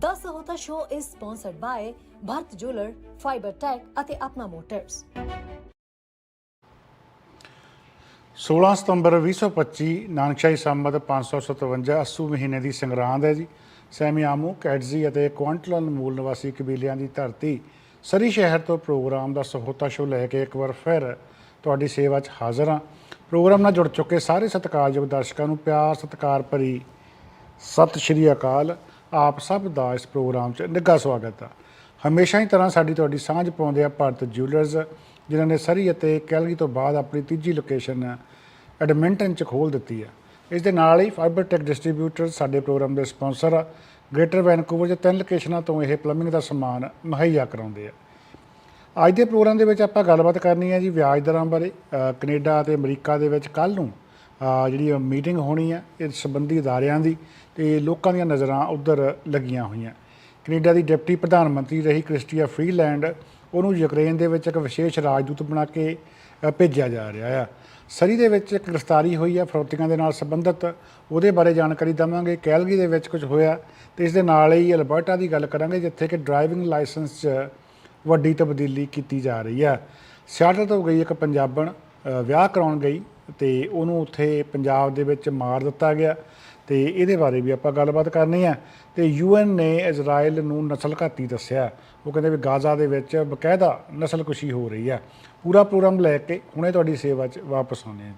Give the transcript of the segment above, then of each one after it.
10 ਹੋਤਾ show is sponsored by Bharat jeweller fibre tech ਅਤੇ Apna motors 16 ਸਤੰਬਰ 2025 ਨਾਨਕਸ਼ਾਹੀ ਸੰਮਤ 557 ਅੱਸੂ ਮਹੀਨੇ ਦੀ ਸੰਗਰਾਂਦ ਹੈ ਜੀ। ਸੈਮੀਆਮੂ ਕੈਟਜ਼ੀ ਅਤੇ ਕੁਆਂਟਲਨ ਮੂਲ ਨਿਵਾਸੀ ਕਬੀਲਿਆਂ ਦੀ ਧਰਤੀ ਸਰੀ ਸ਼ਹਿਰ ਤੋਂ ਪ੍ਰੋਗਰਾਮ ਦਾ ਸਹੋਤਾ ਸ਼ੋ ਲੈ ਕੇ ਇੱਕ ਵਾਰ ਫਿਰ ਤੁਹਾਡੀ ਸੇਵਾ 'ਚ ਹਾਜ਼ਰ ਹਾਂ। ਪ੍ਰੋਗਰਾਮ ਨਾਲ ਜੁੜ ਚੁੱਕੇ ਸਾਰੇ ਸਤਿਕਾਰਯੋਗ ਦਰਸ਼ਕਾਂ ਨੂੰ ਪਿਆਰ ਸਤਿਕਾਰ ਭਰੀ ਸਤਿ ਸ਼੍ਰੀ ਅਕਾਲ। ਆਪ ਸਭ ਦਾ ਇਸ ਪ੍ਰੋਗਰਾਮ 'ਚ ਨਿੱਘਾ ਸਵਾਗਤ ਆ। ਹਮੇਸ਼ਾ ਹੀ ਤਰ੍ਹਾਂ ਸਾਡੀ ਤੁਹਾਡੀ ਸਾਂਝ ਪਾਉਂਦੇ ਆ ਭਾਰਤ ਜਿਊਲਰਸ ਜਿਨ੍ਹਾਂ ਨੇ ਸਰੀ ਅਤੇ ਕੈਲਗਰੀ ਤੋਂ ਬਾਅਦ ਆਪਣੀ ਤੀਜੀ ਲੋਕੇਸ਼ਨ ਐਡਮਿੰਟਨ 'ਚ ਖੋਲ੍ਹ ਦਿੱਤੀ ਆ। ਇਸ ਦੇ ਨਾਲ ਹੀ ਫਾਈਬਰ ਟੈਕ ਡਿਸਟ੍ਰੀਬਿਊਟਰ ਸਾਡੇ ਪ੍ਰੋਗਰਾਮ ਦੇ ਸਪਾਂਸਰ ਆ। ਗ੍ਰੇਟਰ ਵੈਨਕੂਵਰ 'ਚ ਤਿੰਨ ਲੋਕੇਸ਼ਨਾਂ ਤੋਂ ਇਹ ਪਲੰਬਿੰਗ ਦਾ ਸਮਾਨ ਮੁਹੱਈਆ ਕਰਾਉਂਦੇ ਆ। ਅੱਜ ਦੇ ਪ੍ਰੋਗਰਾਮ ਦੇ ਵਿੱਚ ਆਪਾਂ ਗੱਲਬਾਤ ਕਰਨੀ ਹੈ ਜੀ ਵਿਆਜ ਦਰਾਂ ਬਾਰੇ। ਅ, ਕੈਨੇਡਾ ਅਤੇ ਅਮਰੀਕਾ ਦੇ ਵਿੱਚ ਕੱਲ ਨੂੰ ਜਿਹੜੀ ਮੀਟਿੰਗ ਹੋਣੀ ਹੈ ਇਸ ਸੰਬੰਧੀ ਅਦਾਰਿਆਂ ਦੀ। ਤੇ ਲੋਕਾਂ ਦੀਆਂ ਨਜ਼ਰਾਂ ਉਧਰ ਲੱਗੀਆਂ ਹੋਈਆਂ। ਕੈਨੇਡਾ ਦੀ ਡਿਪਟੀ ਪ੍ਰਧਾਨ ਮੰਤਰੀ ਰਹੀ ਕ੍ਰਿਸਟੀਆ ਫਰੀਲੈਂਡ, ਉਹਨੂੰ ਯੂਕਰੇਨ ਦੇ ਵਿੱਚ ਇੱਕ ਵਿਸ਼ੇਸ਼ ਰਾਜਦੂਤ ਬਣਾ ਕੇ ਭੇਜਿਆ ਜਾ ਰਿਹਾ ਆ। ਸਰੀ ਦੇ ਵਿੱਚ ਇੱਕ ਗ੍ਰਿਫਤਾਰੀ ਹੋਈ ਆ, ਫਰੋਤੀਆਂ ਦੇ ਨਾਲ ਸੰਬੰਧਿਤ। ਉਹਦੇ ਬਾਰੇ ਜਾਣਕਾਰੀ ਦਵਾਂਗੇ। ਕੈਲਗਰੀ ਦੇ ਵਿੱਚ ਕੁਝ ਹੋਇਆ ਤੇ ਇਸ ਦੇ ਨਾਲ ਹੀ ਅਲਬਰਟਾ ਦੀ ਗੱਲ ਕਰਾਂਗੇ, ਜਿੱਥੇ ਕਿ ਡਰਾਈਵਿੰਗ ਲਾਇਸੈਂਸ 'ਚ ਵੱਡੀ ਤਬਦੀਲੀ ਕੀਤੀ ਜਾ ਰਹੀ ਆ। ਸਿਆਟਲ ਤੋਂ ਗਈ ਇੱਕ ਪੰਜਾਬਣ ਵਿਆਹ ਕਰਾਉਣ ਗਈ ਤੇ ਉਹਨੂੰ ਉੱਥੇ ਪੰਜਾਬ ਦੇ ਵਿੱਚ ਮਾਰ ਦਿੱਤਾ ਗਿਆ। ਤੇ ਇਹਦੇ ਬਾਰੇ ਵੀ ਆਪਾਂ ਗੱਲਬਾਤ ਕਰਨੀ ਆ। ਤੇ ਯੂਐਨ ਨੇ ਇਜ਼ਰਾਈਲ ਨੂੰ ਨਸਲਘਾਤੀ ਦੱਸਿਆ। ਉਹ ਕਹਿੰਦੇ ਵੀ ਗਾਜ਼ਾ ਦੇ ਵਿੱਚ ਬਕਾਇਦਾ ਨਸਲਕੁਸ਼ੀ ਹੋ ਰਹੀ ਆ। ਪੂਰਾ ਪ੍ਰੋਗਰਾਮ ਲੈ ਕੇ ਹੁਣੇ ਤੁਹਾਡੀ ਸੇਵਾ 'ਚ ਵਾਪਸ ਆਉਂਦੇ ਆ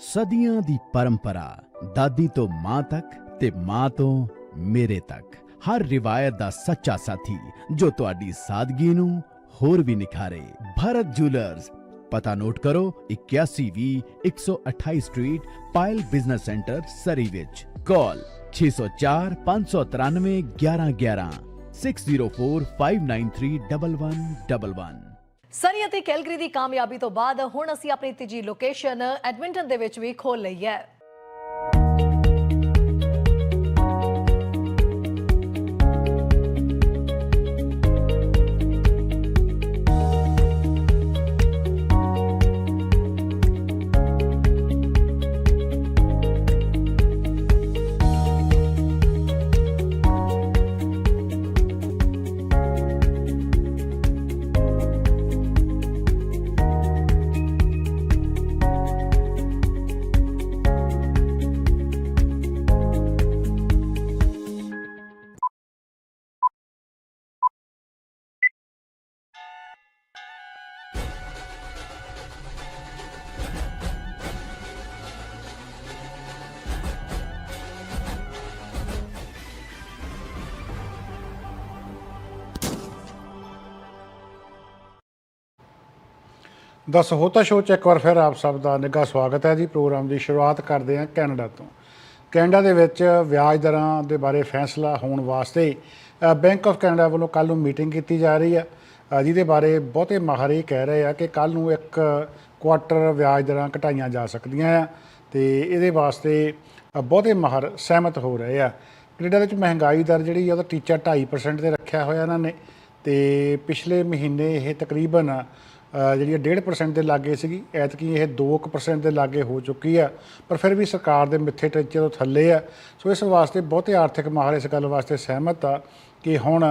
ਸਦੀਆਂ ਦੀ ਪਰੰਪਰਾ, ਦਾਦੀ ਤੋਂ ਮਾਂ ਤੱਕ ਤੇ ਮਾਂ ਤੋਂ ਮੇਰੇ ਤੱਕ। ਹਰ ਰਿਵਾਇਤ ਦਾ ਸੱਚਾ ਸਾਥੀ ਜੋ ਤੁਹਾਡੀ ਸਾਦਗੀ ਨੂੰ ਹੋਰ ਵੀ ਨਿਖਾਰੇ। ਭਾਰਤ ਜੁਐਲਰਸ ਪਤਾ ਨੋਟ ਕਰੋ 8120 128 street Payal business centre Surrey ਵਿੱਚ ਕਾਲ 604 593 1111 6045931111 ਸਰੀ ਅਤੇ ਕੈਲਗਰੀ ਦੀ ਕਾਮਯਾਬੀ ਤੋਂ ਬਾਅਦ ਹੁਣ ਅਸੀਂ ਆਪਣੀ ਤੀਜੀ ਲੋਕੇਸ਼ਨ ਐਡਮਿੰਟਨ ਦੇ ਵਿੱਚ ਵੀ ਖੋਲ ਲਈ ਹੈ ਦਸ ਹੋਤਾ ਸ਼ੋਅ 'ਚ ਇੱਕ ਵਾਰ ਫਿਰ ਆਪ ਸਭ ਦਾ ਨਿੱਘਾ ਸਵਾਗਤ ਹੈ ਜੀ। ਪ੍ਰੋਗਰਾਮ ਦੀ ਸ਼ੁਰੂਆਤ ਕਰਦੇ ਹਾਂ ਕੈਨੇਡਾ ਤੋਂ। ਕੈਨੇਡਾ ਦੇ ਵਿੱਚ ਵਿਆਜ ਦਰਾਂ ਦੇ ਬਾਰੇ ਫੈਸਲਾ ਹੋਣ ਵਾਸਤੇ ਬੈਂਕ ਆਫ ਕੈਨੇਡਾ ਵੱਲੋਂ ਕੱਲ ਨੂੰ ਮੀਟਿੰਗ ਕੀਤੀ ਜਾ ਰਹੀ ਹੈ। ਜਿਹਦੇ ਬਾਰੇ ਬਹੁਤੇ ਮਾਹਰ ਇਹ ਕਹਿ ਰਹੇ ਆ ਕਿ ਕੱਲ ਨੂੰ ਇੱਕ ਕੁਆਟਰ ਵਿਆਜ ਦਰਾਂ ਘਟਾਈਆਂ ਜਾ ਸਕਦੀਆਂ ਆ ਤੇ ਇਹਦੇ ਵਾਸਤੇ ਬਹੁਤੇ ਮਾਹਰ ਸਹਿਮਤ ਹੋ ਰਹੇ ਆ। ਕੈਨੇਡਾ ਵਿੱਚ ਮਹਿੰਗਾਈ ਦਰ ਜਿਹੜੀ ਆ, ਉਹਦਾ ਟੀਚਾ 2.5% ਤੇ ਰੱਖਿਆ ਹੋਇਆ ਇਹਨਾਂ ਨੇ ਤੇ ਪਿਛਲੇ ਮਹੀਨੇ ਇਹ ਤਕਰੀਬਨ ਜਿਹੜੀ 1.5% ਦੇ ਲਾਗੇ ਸੀਗੀ, ਐਤਕੀ ਇਹ 2% ਦੇ ਲਾਗੇ ਹੋ ਚੁੱਕੀ ਆ, ਪਰ ਫਿਰ ਵੀ ਸਰਕਾਰ ਦੇ ਮਿੱਥੇ ਟੀਚੇ ਤੋਂ ਥੱਲੇ ਆ। ਸੋ ਇਸ ਵਾਸਤੇ ਬਹੁਤੇ ਆਰਥਿਕ ਮਾਹਰ ਇਸ ਗੱਲ ਵਾਸਤੇ ਸਹਿਮਤ ਆ ਕਿ ਹੁਣ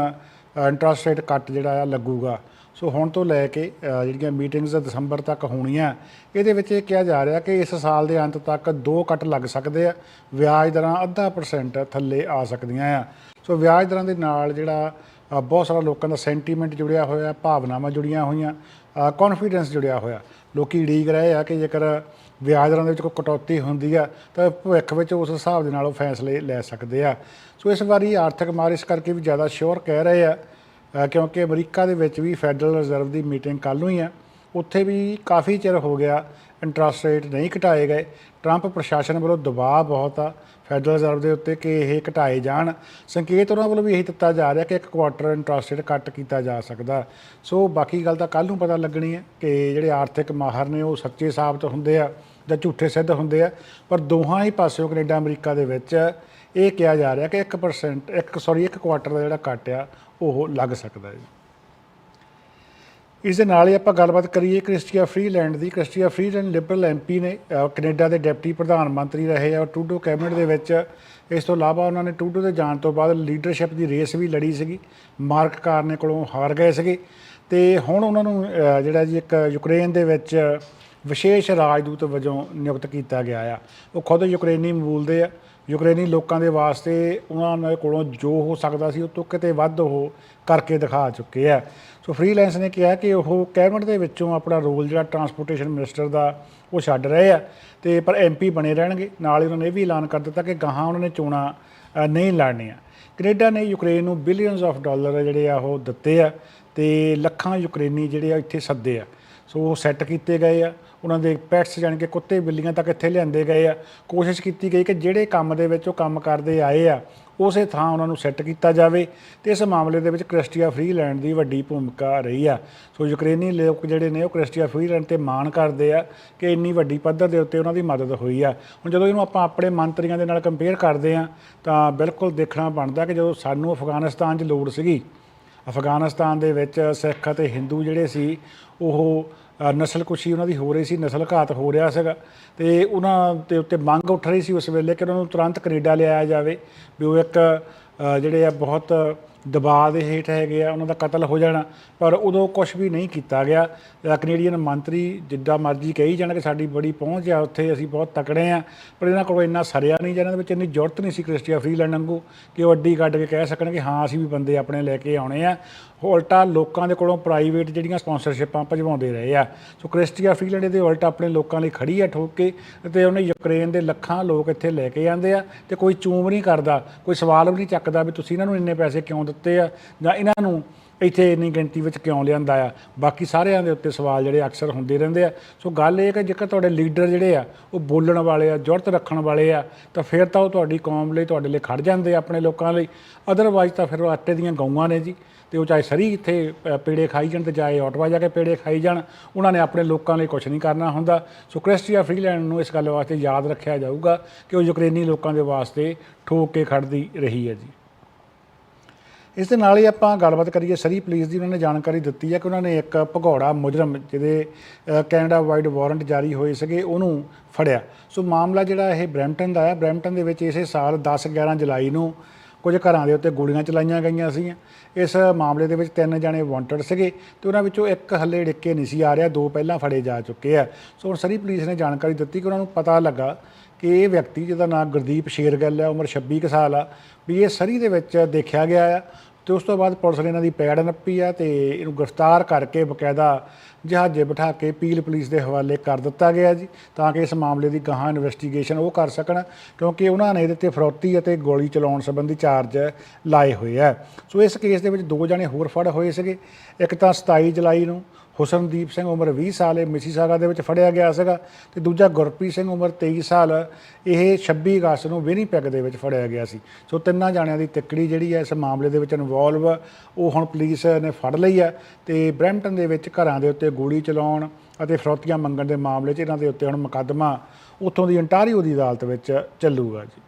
ਇੰਟਰਸਟ ਰੇਟ ਕੱਟ ਜਿਹੜਾ ਆ ਲੱਗੂਗਾ। ਸੋ ਹੁਣ ਤੋਂ ਲੈ ਕੇ ਜਿਹੜੀਆਂ ਮੀਟਿੰਗਸ ਦਸੰਬਰ ਤੱਕ ਹੋਣੀਆਂ, ਇਹਦੇ ਵਿੱਚ ਇਹ ਕਿਹਾ ਜਾ ਰਿਹਾ ਕਿ ਇਸ ਸਾਲ ਦੇ ਅੰਤ ਤੱਕ ਦੋ ਕੱਟ ਲੱਗ ਸਕਦੇ ਆ, ਵਿਆਜ ਦਰਾਂ ਅੱਧਾ ਪਰਸੈਂਟ ਥੱਲੇ ਆ ਸਕਦੀਆਂ ਆ। ਸੋ ਵਿਆਜ ਦਰਾਂ ਦੇ ਨਾਲ ਜਿਹੜਾ ਬਹੁਤ ਸਾਰਾ ਲੋਕਾਂ ਦਾ ਸੈਂਟੀਮੈਂਟ ਜੁੜਿਆ ਹੋਇਆ, ਭਾਵਨਾਵਾਂ ਜੁੜੀਆਂ ਹੋਈਆਂ ਕੌਨਫੀਡੈਂਸ ਜੁੜਿਆ ਹੋਇਆ। ਲੋਕੀ ਉਡੀਕ ਰਹੇ ਆ ਕਿ ਜੇਕਰ ਵਿਆਜ ਦਰਾਂ ਦੇ ਵਿੱਚ ਕੋਈ ਕਟੌਤੀ ਹੁੰਦੀ ਆ, ਤਾਂ ਭਵਿੱਖ ਵਿੱਚ ਉਸ ਹਿਸਾਬ ਦੇ ਨਾਲ ਉਹ ਫੈਸਲੇ ਲੈ ਸਕਦੇ ਆ। ਸੋ ਇਸ ਵਾਰੀ ਆਰਥਿਕ ਮਾਰ ਇਸ ਕਰਕੇ ਵੀ ਜ਼ਿਆਦਾ ਸ਼ੋਰ ਕਹਿ ਰਹੇ ਆ ਕਿਉਂਕਿ ਅਮਰੀਕਾ ਦੇ ਵਿੱਚ ਵੀ ਫੈਡਰਲ ਰਿਜ਼ਰਵ ਦੀ ਮੀਟਿੰਗ ਕੱਲ੍ਹ ਨੂੰ ਹੀ ਆ। ਉੱਥੇ ਵੀ ਕਾਫੀ ਚਿਰ ਹੋ ਗਿਆ ਇੰਟਰਸਟ ਰੇਟ ਨਹੀਂ ਘਟਾਏ ਗਏ। ਟਰੰਪ ਪ੍ਰਸ਼ਾਸਨ ਵੱਲੋਂ ਦਬਾਅ ਬਹੁਤ ਆ। ਫੈਡਰਲ ਰਿਜ਼ਰਵ ਦੇ ਉੱਤੇ ਕਿ ਇਹ ਘਟਾਏ ਜਾਣ। ਸੰਕੇਤ ਉਹਨਾਂ ਵੱਲੋਂ ਵੀ ਇਹੀ ਦਿੱਤਾ ਜਾ ਰਿਹਾ ਕਿ ਇੱਕ ਕੁਆਟਰ ਇੰਟਰਸਟ ਰੇਟ ਕੱਟ ਕੀਤਾ ਜਾ ਸਕਦਾ। ਸੋ ਬਾਕੀ ਗੱਲ ਤਾਂ ਕੱਲ ਨੂੰ ਪਤਾ ਲੱਗਣੀ ਹੈ ਕਿ ਜਿਹੜੇ ਆਰਥਿਕ ਮਾਹਰ ਨੇ ਉਹ ਸੱਚੇ ਸਾਬਤ ਹੁੰਦੇ ਆ ਜਾਂ ਝੂਠੇ ਸਿੱਧ ਹੁੰਦੇ ਆ। ਪਰ ਦੋਹਾਂ ਹੀ ਪਾਸਿਓਂ ਕੈਨੇਡਾ, ਅਮਰੀਕਾ ਦੇ ਵਿੱਚ ਇਹ ਕਿਹਾ ਜਾ ਰਿਹਾ ਕਿ 1% ਇੱਕ ਸੌਰੀ ਇੱਕ ਕੁਆਟਰ ਦਾ ਜਿਹੜਾ ਕੱਟ ਆ, ਉਹ ਲੱਗ ਸਕਦਾ ਹੈ। ਇਸ ਦੇ ਨਾਲ ਹੀ ਆਪਾਂ ਗੱਲਬਾਤ ਕਰੀਏ ਕ੍ਰਿਸਟੀਆ ਫਰੀਲੈਂਡ ਦੀ। ਕ੍ਰਿਸਟੀਆ ਫਰੀਲੈਂਡ ਲਿਬਰਲ ਐਮਪੀ ਨੇ ਕੈਨੇਡਾ ਦੇ ਡਿਪਟੀ ਪ੍ਰਧਾਨ ਮੰਤਰੀ ਰਹੇ ਆ। ਟੂਡੋ ਕੈਬਨਿਟ ਦੇ ਵਿੱਚ ਇਸ ਤੋਂ ਇਲਾਵਾ ਉਹਨਾਂ ਨੇ ਟੂਡੋ ਦੇ ਜਾਣ ਤੋਂ ਬਾਅਦ ਲੀਡਰਸ਼ਿਪ ਦੀ ਰੇਸ ਵੀ ਲੜੀ ਸੀਗੀ। ਮਾਰਕ ਕਾਰਨੇ ਕੋਲੋਂ ਹਾਰ ਗਏ ਸੀਗੇ। ਤੇ ਹੁਣ ਉਹਨਾਂ ਨੂੰ ਜਿਹੜਾ ਜੀ ਇੱਕ ਯੂਕਰੇਨ ਦੇ ਵਿੱਚ ਵਿਸ਼ੇਸ਼ ਰਾਜਦੂਤ ਵਜੋਂ ਨਿਯੁਕਤ ਕੀਤਾ ਗਿਆ ਆ। ਉਹ ਖੁਦ ਯੂਕਰੇਨੀ ਮੂਲ ਦੇ ਆ। ਯੂਕਰੇਨੀ ਲੋਕਾਂ ਦੇ ਵਾਸਤੇ ਉਹਨਾਂ ਦੇ ਕੋਲੋਂ ਜੋ ਹੋ ਸਕਦਾ ਸੀ ਉਹ ਤੋਂ ਕਿਤੇ ਵੱਧ ਉਹ ਕਰਕੇ ਦਿਖਾ ਚੁੱਕੇ ਆ। ਸੋ ਫ੍ਰੀਲੈਂਸ ਨੇ ਕਿਹਾ ਕਿ ਉਹ ਕੈਬਨਿਟ ਦੇ ਵਿੱਚੋਂ ਆਪਣਾ ਰੋਲ ਜਿਹੜਾ ਟਰਾਂਸਪੋਰਟੇਸ਼ਨ ਮਿਨਿਸਟਰ ਦਾ ਉਹ ਛੱਡ ਰਹੇ ਆ ਤੇ ਪਰ ਐਮਪੀ ਬਣੇ ਰਹਿਣਗੇ। ਨਾਲ ਹੀ ਉਹਨਾਂ ਨੇ ਇਹ ਵੀ ਐਲਾਨ ਕਰ ਦਿੱਤਾ ਕਿ ਗਾਹਾਂ ਉਹਨਾਂ ਨੇ ਚੋਣਾਂ ਨਹੀਂ ਲੜਨੀਆਂ। ਕੈਨੇਡਾ ਨੇ ਯੂਕਰੇਨ ਨੂੰ ਬਿਲੀਅਨਸ ਆਫ ਡਾਲਰ ਜਿਹੜੇ ਆ ਉਹ ਦਿੱਤੇ ਆ ਤੇ ਲੱਖਾਂ ਯੂਕਰੇਨੀ ਜਿਹੜੇ ਆ ਇੱਥੇ ਸੱਦੇ ਆ। ਸੋ ਉਹ ਸੈੱਟ ਕੀਤੇ ਗਏ ਆ। ਉਹਨਾਂ ਦੇ ਪੈਟਸ ਜਾਣੀ ਕਿ ਕੁੱਤੇ ਬਿੱਲੀਆਂ ਤੱਕ ਇੱਥੇ ਲਿਆਂਦੇ ਗਏ ਆ। ਕੋਸ਼ਿਸ਼ ਕੀਤੀ ਗਈ ਕਿ ਜਿਹੜੇ ਕੰਮ ਦੇ ਵਿੱਚ ਉਹ ਕੰਮ ਕਰਦੇ ਆਏ ਆ, ਉਸੇ ਥਾਂ ਉਹਨਾਂ ਨੂੰ ਸੈੱਟ ਕੀਤਾ ਜਾਵੇ ਤੇ ਇਸ ਮਾਮਲੇ ਦੇ ਵਿੱਚ ਕ੍ਰਿਸਟੀਆ ਫਰੀਲੈਂਡ ਦੀ ਵੱਡੀ ਭੂਮਿਕਾ ਰਹੀ ਆ। ਸੋ ਯੂਕਰੇਨੀ ਲੋਕ ਜਿਹੜੇ ਨੇ ਉਹ ਕ੍ਰਿਸਟੀਆ ਫਰੀਲੈਂਡ ਤੇ ਮਾਣ ਕਰਦੇ ਆ ਕਿ ਇੰਨੀ ਵੱਡੀ ਪੱਧਰ ਦੇ ਉੱਤੇ ਉਹਨਾਂ ਦੀ ਮਦਦ ਹੋਈ ਆ। ਹੁਣ ਜਦੋਂ ਇਹਨੂੰ ਆਪਾਂ ਆਪਣੇ ਮੰਤਰੀਆਂ ਦੇ ਨਾਲ ਕੰਪੇਅਰ ਕਰਦੇ ਆ, ਤਾਂ ਬਿਲਕੁਲ ਦੇਖਣਾ ਬਣਦਾ ਕਿ ਜਦੋਂ ਸਾਨੂੰ ਅਫਗਾਨਿਸਤਾਨ 'ਚ ਲੋੜ ਸੀਗੀ, ਅਫਗਾਨਿਸਤਾਨ ਦੇ ਵਿੱਚ ਸਿੱਖ ਅਤੇ ਹਿੰਦੂ ਜਿਹੜੇ ਸੀ, ਉਹ ਅ, ਨਸਲਕੁਸ਼ੀ ਉਹਨਾਂ ਦੀ ਹੋ ਰਹੀ ਸੀ ਨਸਲ ਘਾਤ ਹੋ ਰਿਹਾ ਸੀਗਾ। ਤੇ ਉਹਨਾਂ ਦੇ ਉੱਤੇ ਮੰਗ ਉੱਠ ਰਹੀ ਸੀ ਉਸ ਵੇਲੇ ਕਿ ਉਹਨਾਂ ਨੂੰ ਤੁਰੰਤ ਕੈਨੇਡਾ ਲਿਆਇਆ ਜਾਵੇ ਵੀ ਉਹ ਇੱਕ ਜਿਹੜੇ ਆ ਬਹੁਤ ਦਬਾਅ ਦੇ ਹੇਠ ਹੈਗੇ ਆ ਉਹਨਾਂ ਦਾ ਕਤਲ ਹੋ ਜਾਣਾ। ਪਰ ਉਦੋਂ ਕੁਝ ਵੀ ਨਹੀਂ ਕੀਤਾ ਗਿਆ। ਅ, ਕੈਨੇਡੀਅਨ ਮੰਤਰੀ ਜਿੱਦਾਂ ਮਰਜ਼ੀ ਕਹੀ ਜਾਣ ਕਿ ਸਾਡੀ ਬੜੀ ਪਹੁੰਚ ਆ ਉੱਥੇ ਅਸੀਂ ਬਹੁਤ ਤਕੜੇ ਆ। ਪਰ ਇਹਨਾਂ ਕੋਲ ਇੰਨਾ ਸਰਿਆ ਨਹੀਂ ਜਿਹਨਾਂ ਦੇ ਵਿੱਚ ਇੰਨੀ ਜ਼ਰੂਰਤ ਨਹੀਂ ਸੀ ਕ੍ਰਿਸਟੀਆ ਫਰੀਲੈਂਡ ਵਾਂਗੂ ਕਿ ਉਹ ਅੱਡੀ ਕੱਢ ਕੇ ਕਹਿ ਸਕਣ ਕਿ ਹਾਂ ਅਸੀਂ ਵੀ ਬੰਦੇ ਆਪਣੇ ਲੈ ਕੇ ਆਉਣੇ ਆ। ਉਲਟਾ ਲੋਕਾਂ ਦੇ ਕੋਲੋਂ ਪ੍ਰਾਈਵੇਟ ਜਿਹੜੀਆਂ ਸਪਾਂਸਰਸ਼ਿਪਾਂ ਭਜਵਾਉਂਦੇ ਰਹੇ ਆ। ਸੋ ਕ੍ਰਿਸਟੀਆ ਫਰੀਲੈਂਡ ਦੇ ਉਲਟਾ ਆਪਣੇ ਲੋਕਾਂ ਲਈ ਖੜੀ ਆ ਠੋਕ ਕੇ ਤੇ ਉਹਨੇ ਯੂਕਰੇਨ ਦੇ ਲੱਖਾਂ ਲੋਕ ਇੱਥੇ ਲੈ ਕੇ ਜਾਂਦੇ ਆ ਤੇ ਕੋਈ ਚੂਮ ਨਹੀਂ ਕਰਦਾ, ਕੋਈ ਸਵਾਲ ਵੀ ਨਹੀਂ ਚੱਕਦਾ ਵੀ ਤੁਸੀਂ ਇਹਨਾਂ ਨੂੰ ਇੰਨੇ ਪੈਸੇ ਕਿਉਂ ਦਿੱਤੇ ਆ ਜਾਂ ਇਹਨਾਂ ਨੂੰ ਇੱਥੇ ਇੰਨੀ ਗਿਣਤੀ ਵਿੱਚ ਕਿਉਂ ਲਿਆਂਦਾ ਆ। ਬਾਕੀ ਸਾਰਿਆਂ ਦੇ ਉੱਤੇ ਸਵਾਲ ਜਿਹੜੇ ਅਕਸਰ ਹੁੰਦੇ ਰਹਿੰਦੇ ਆ। ਸੋ ਗੱਲ ਇਹ ਕਿ ਜੇਕਰ ਤੁਹਾਡੇ ਲੀਡਰ ਜਿਹੜੇ ਆ, ਉਹ ਬੋਲਣ ਵਾਲੇ ਆ, ਜੁਰਤ ਰੱਖਣ ਵਾਲੇ ਆ, ਤਾਂ ਫਿਰ ਤਾਂ ਉਹ ਤੁਹਾਡੀ ਕੌਮ ਲਈ ਤੁਹਾਡੇ ਲਈ ਖੜ ਜਾਂਦੇ ਆ ਆਪਣੇ ਲੋਕਾਂ ਲਈ। ਅਦਰਵਾਈਜ਼ ਤਾਂ ਫਿਰ ਉਹ ਆਟੇ ਦੀਆਂ ਗਊਆਂ ਨੇ ਜੀ। ਤੇ ਉਹ ਚਾਹੇ ਸਰੀ ਇੱਥੇ ਪੇੜੇ ਖਾਈ ਜਾਣ ਤੇ ਚਾਹੇ ਆਟਵਾ ਜਾ ਕੇ ਪੇੜੇ ਖਾਈ ਜਾਣ, ਉਹਨਾਂ ਨੇ ਆਪਣੇ ਲੋਕਾਂ ਲਈ ਕੁਝ ਨਹੀਂ ਕਰਨਾ ਹੁੰਦਾ। ਸੋ ਕ੍ਰਿਸਟੀਆ ਫਰੀਲੈਂਡ ਨੂੰ ਇਸ ਗੱਲ ਵਾਸਤੇ ਯਾਦ ਰੱਖਿਆ ਜਾਊਗਾ ਕਿ ਉਹ ਯੂਕਰੇਨੀ ਲੋਕਾਂ ਦੇ ਵਾਸਤੇ ਠੋਕ ਕੇ ਖੜਦੀ ਰਹੀ ਹੈ ਜੀ। ਇਸ ਦੇ ਨਾਲ ਹੀ ਆਪਾਂ ਗੱਲਬਾਤ ਕਰੀਏ, ਸਰੀ ਪੁਲਿਸ ਦੀ ਉਹਨਾਂ ਨੇ ਜਾਣਕਾਰੀ ਦਿੱਤੀ ਹੈ ਕਿ ਉਹਨਾਂ ਨੇ ਇੱਕ ਭਗੌੜਾ ਮੁਜਰਮ ਜਿਹਦੇ ਕੈਨੇਡਾ ਵਾਈਡ ਵਾਰੰਟ ਜਾਰੀ ਹੋਏ ਸੀਗੇ, ਉਹਨੂੰ ਫੜਿਆ। ਸੋ ਮਾਮਲਾ ਜਿਹੜਾ ਇਹ ਬਰੈਂਪਟਨ ਦਾ ਹੈ, ਬਰੈਂਪਟਨ ਦੇ ਵਿੱਚ ਇਸੇ ਸਾਲ 10 11 ਜੁਲਾਈ ਨੂੰ ਕੁਝ ਘਰਾਂ ਦੇ ਉੱਤੇ ਗੋਲੀਆਂ ਚਲਾਈਆਂ ਗਈਆਂ ਸੀ ਇਸ ਮਾਮਲੇ ਦੇ ਵਿੱਚ ਤਿੰਨ ਜਣੇ ਵਾਂਟਡ ਸੀਗੇ ਤੇ ਉਹਨਾਂ ਵਿੱਚੋਂ ਇੱਕ ਹੱਲੇ ਡਿੱਕੇ ਨਹੀਂ ਸੀ ਆ ਰਿਹਾ, ਦੋ ਪਹਿਲਾਂ ਫੜੇ ਜਾ ਚੁੱਕੇ ਆ। ਸੋ ਹੁਣ ਸਰੀ ਪੁਲਿਸ ਨੇ ਜਾਣਕਾਰੀ ਦਿੱਤੀ ਕਿ ਉਹਨਾਂ ਨੂੰ ਪਤਾ ਲੱਗਾ ਕਿ ਇਹ ਵਿਅਕਤੀ ਜਿਹਦਾ ਨਾਮ ਗੁਰਦੀਪ ਸ਼ੇਰਗਿੱਲ ਹੈ ਉਮਰ 26 ਕੁ ਸਾਲ ਆ, ਵੀ ਇਹ ਸਰੀ ਦੇ ਵਿੱਚ ਦੇਖਿਆ ਗਿਆ ਆ। ਤੇ ਉਸ ਤੋਂ ਬਾਅਦ ਪੁਲਿਸ ਨੇ ਇਹਨਾਂ ਦੀ ਪੈੜ ਨੱਪੀ ਆ ਤੇ ਇਹਨੂੰ ਗ੍ਰਿਫਤਾਰ ਕਰਕੇ ਬਕਾਇਦਾ ਜਹਾਜ਼ੇ ਬਿਠਾ ਕੇ ਪੀਲ ਪੁਲਿਸ ਦੇ ਹਵਾਲੇ ਕਰ ਦਿੱਤਾ ਗਿਆ ਜੀ, ਤਾਂ ਕਿ ਇਸ ਮਾਮਲੇ ਦੀ ਗਾਹਾਂ ਇਨਵੈਸਟੀਗੇਸ਼ਨ ਉਹ ਕਰ ਸਕਣ, ਕਿਉਂਕਿ ਉਹਨਾਂ ਨੇ ਇਹਦੇ ਤੇ ਫਰੌਤੀ ਅਤੇ ਗੋਲੀ ਚਲਾਉਣ ਸੰਬੰਧੀ ਚਾਰਜ ਲਾਏ ਹੋਏ ਆ। ਸੋ ਇਸ ਕੇਸ ਦੇ ਵਿੱਚ ਦੋ ਜਣੇ ਹੋਰ ਫੜ ਹੋਏ ਸੀਗੇ, ਇੱਕ ਤਾਂ 27 ਜੁਲਾਈ ਨੂੰ ਹੁਸਨਦੀਪ ਸਿੰਘ ਉਮਰ 20 ਸਾਲ, ਇਹ ਮਿਸੀਸਾਗਾ ਦੇ ਵਿੱਚ ਫੜਿਆ ਗਿਆ ਸੀਗਾ ਤੇ ਦੂਜਾ ਗੁਰਪ੍ਰੀਤ ਸਿੰਘ ਉਮਰ 23 ਸਾਲ, ਇਹ 26 ਅਗਸਤ ਨੂੰ ਵਿਨੀਪੈਗ ਦੇ ਵਿੱਚ ਫੜਿਆ ਗਿਆ ਸੀ। ਸੋ ਤਿੰਨਾਂ ਜਾਣਿਆਂ ਦੀ ਤਿੱਕੜੀ ਜਿਹੜੀ ਹੈ ਇਸ ਮਾਮਲੇ ਦੇ ਵਿੱਚ ਇਨਵੋਲਵ ਉਹ ਹੁਣ ਪੁਲਿਸ ਨੇ ਫੜ ਲਈ ਹੈ ਤੇ ਬਰੈਂਪਟਨ ਦੇ ਵਿੱਚ ਘਰਾਂ ਦੇ ਉੱਤੇ ਗੋਲੀ ਚਲਾਉਣ ਅਤੇ ਫਰੋਤੀਆਂ ਮੰਗਣ ਦੇ ਮਾਮਲੇ 'ਚ ਇਹਨਾਂ ਦੇ ਉੱਤੇ ਹੁਣ ਮੁਕੱਦਮਾ ਉੱਥੋਂ ਦੀ ਅੰਟਾਰੀਓ ਦੀ ਅਦਾਲਤ ਵਿੱਚ ਚੱਲੂਗਾ ਜੀ।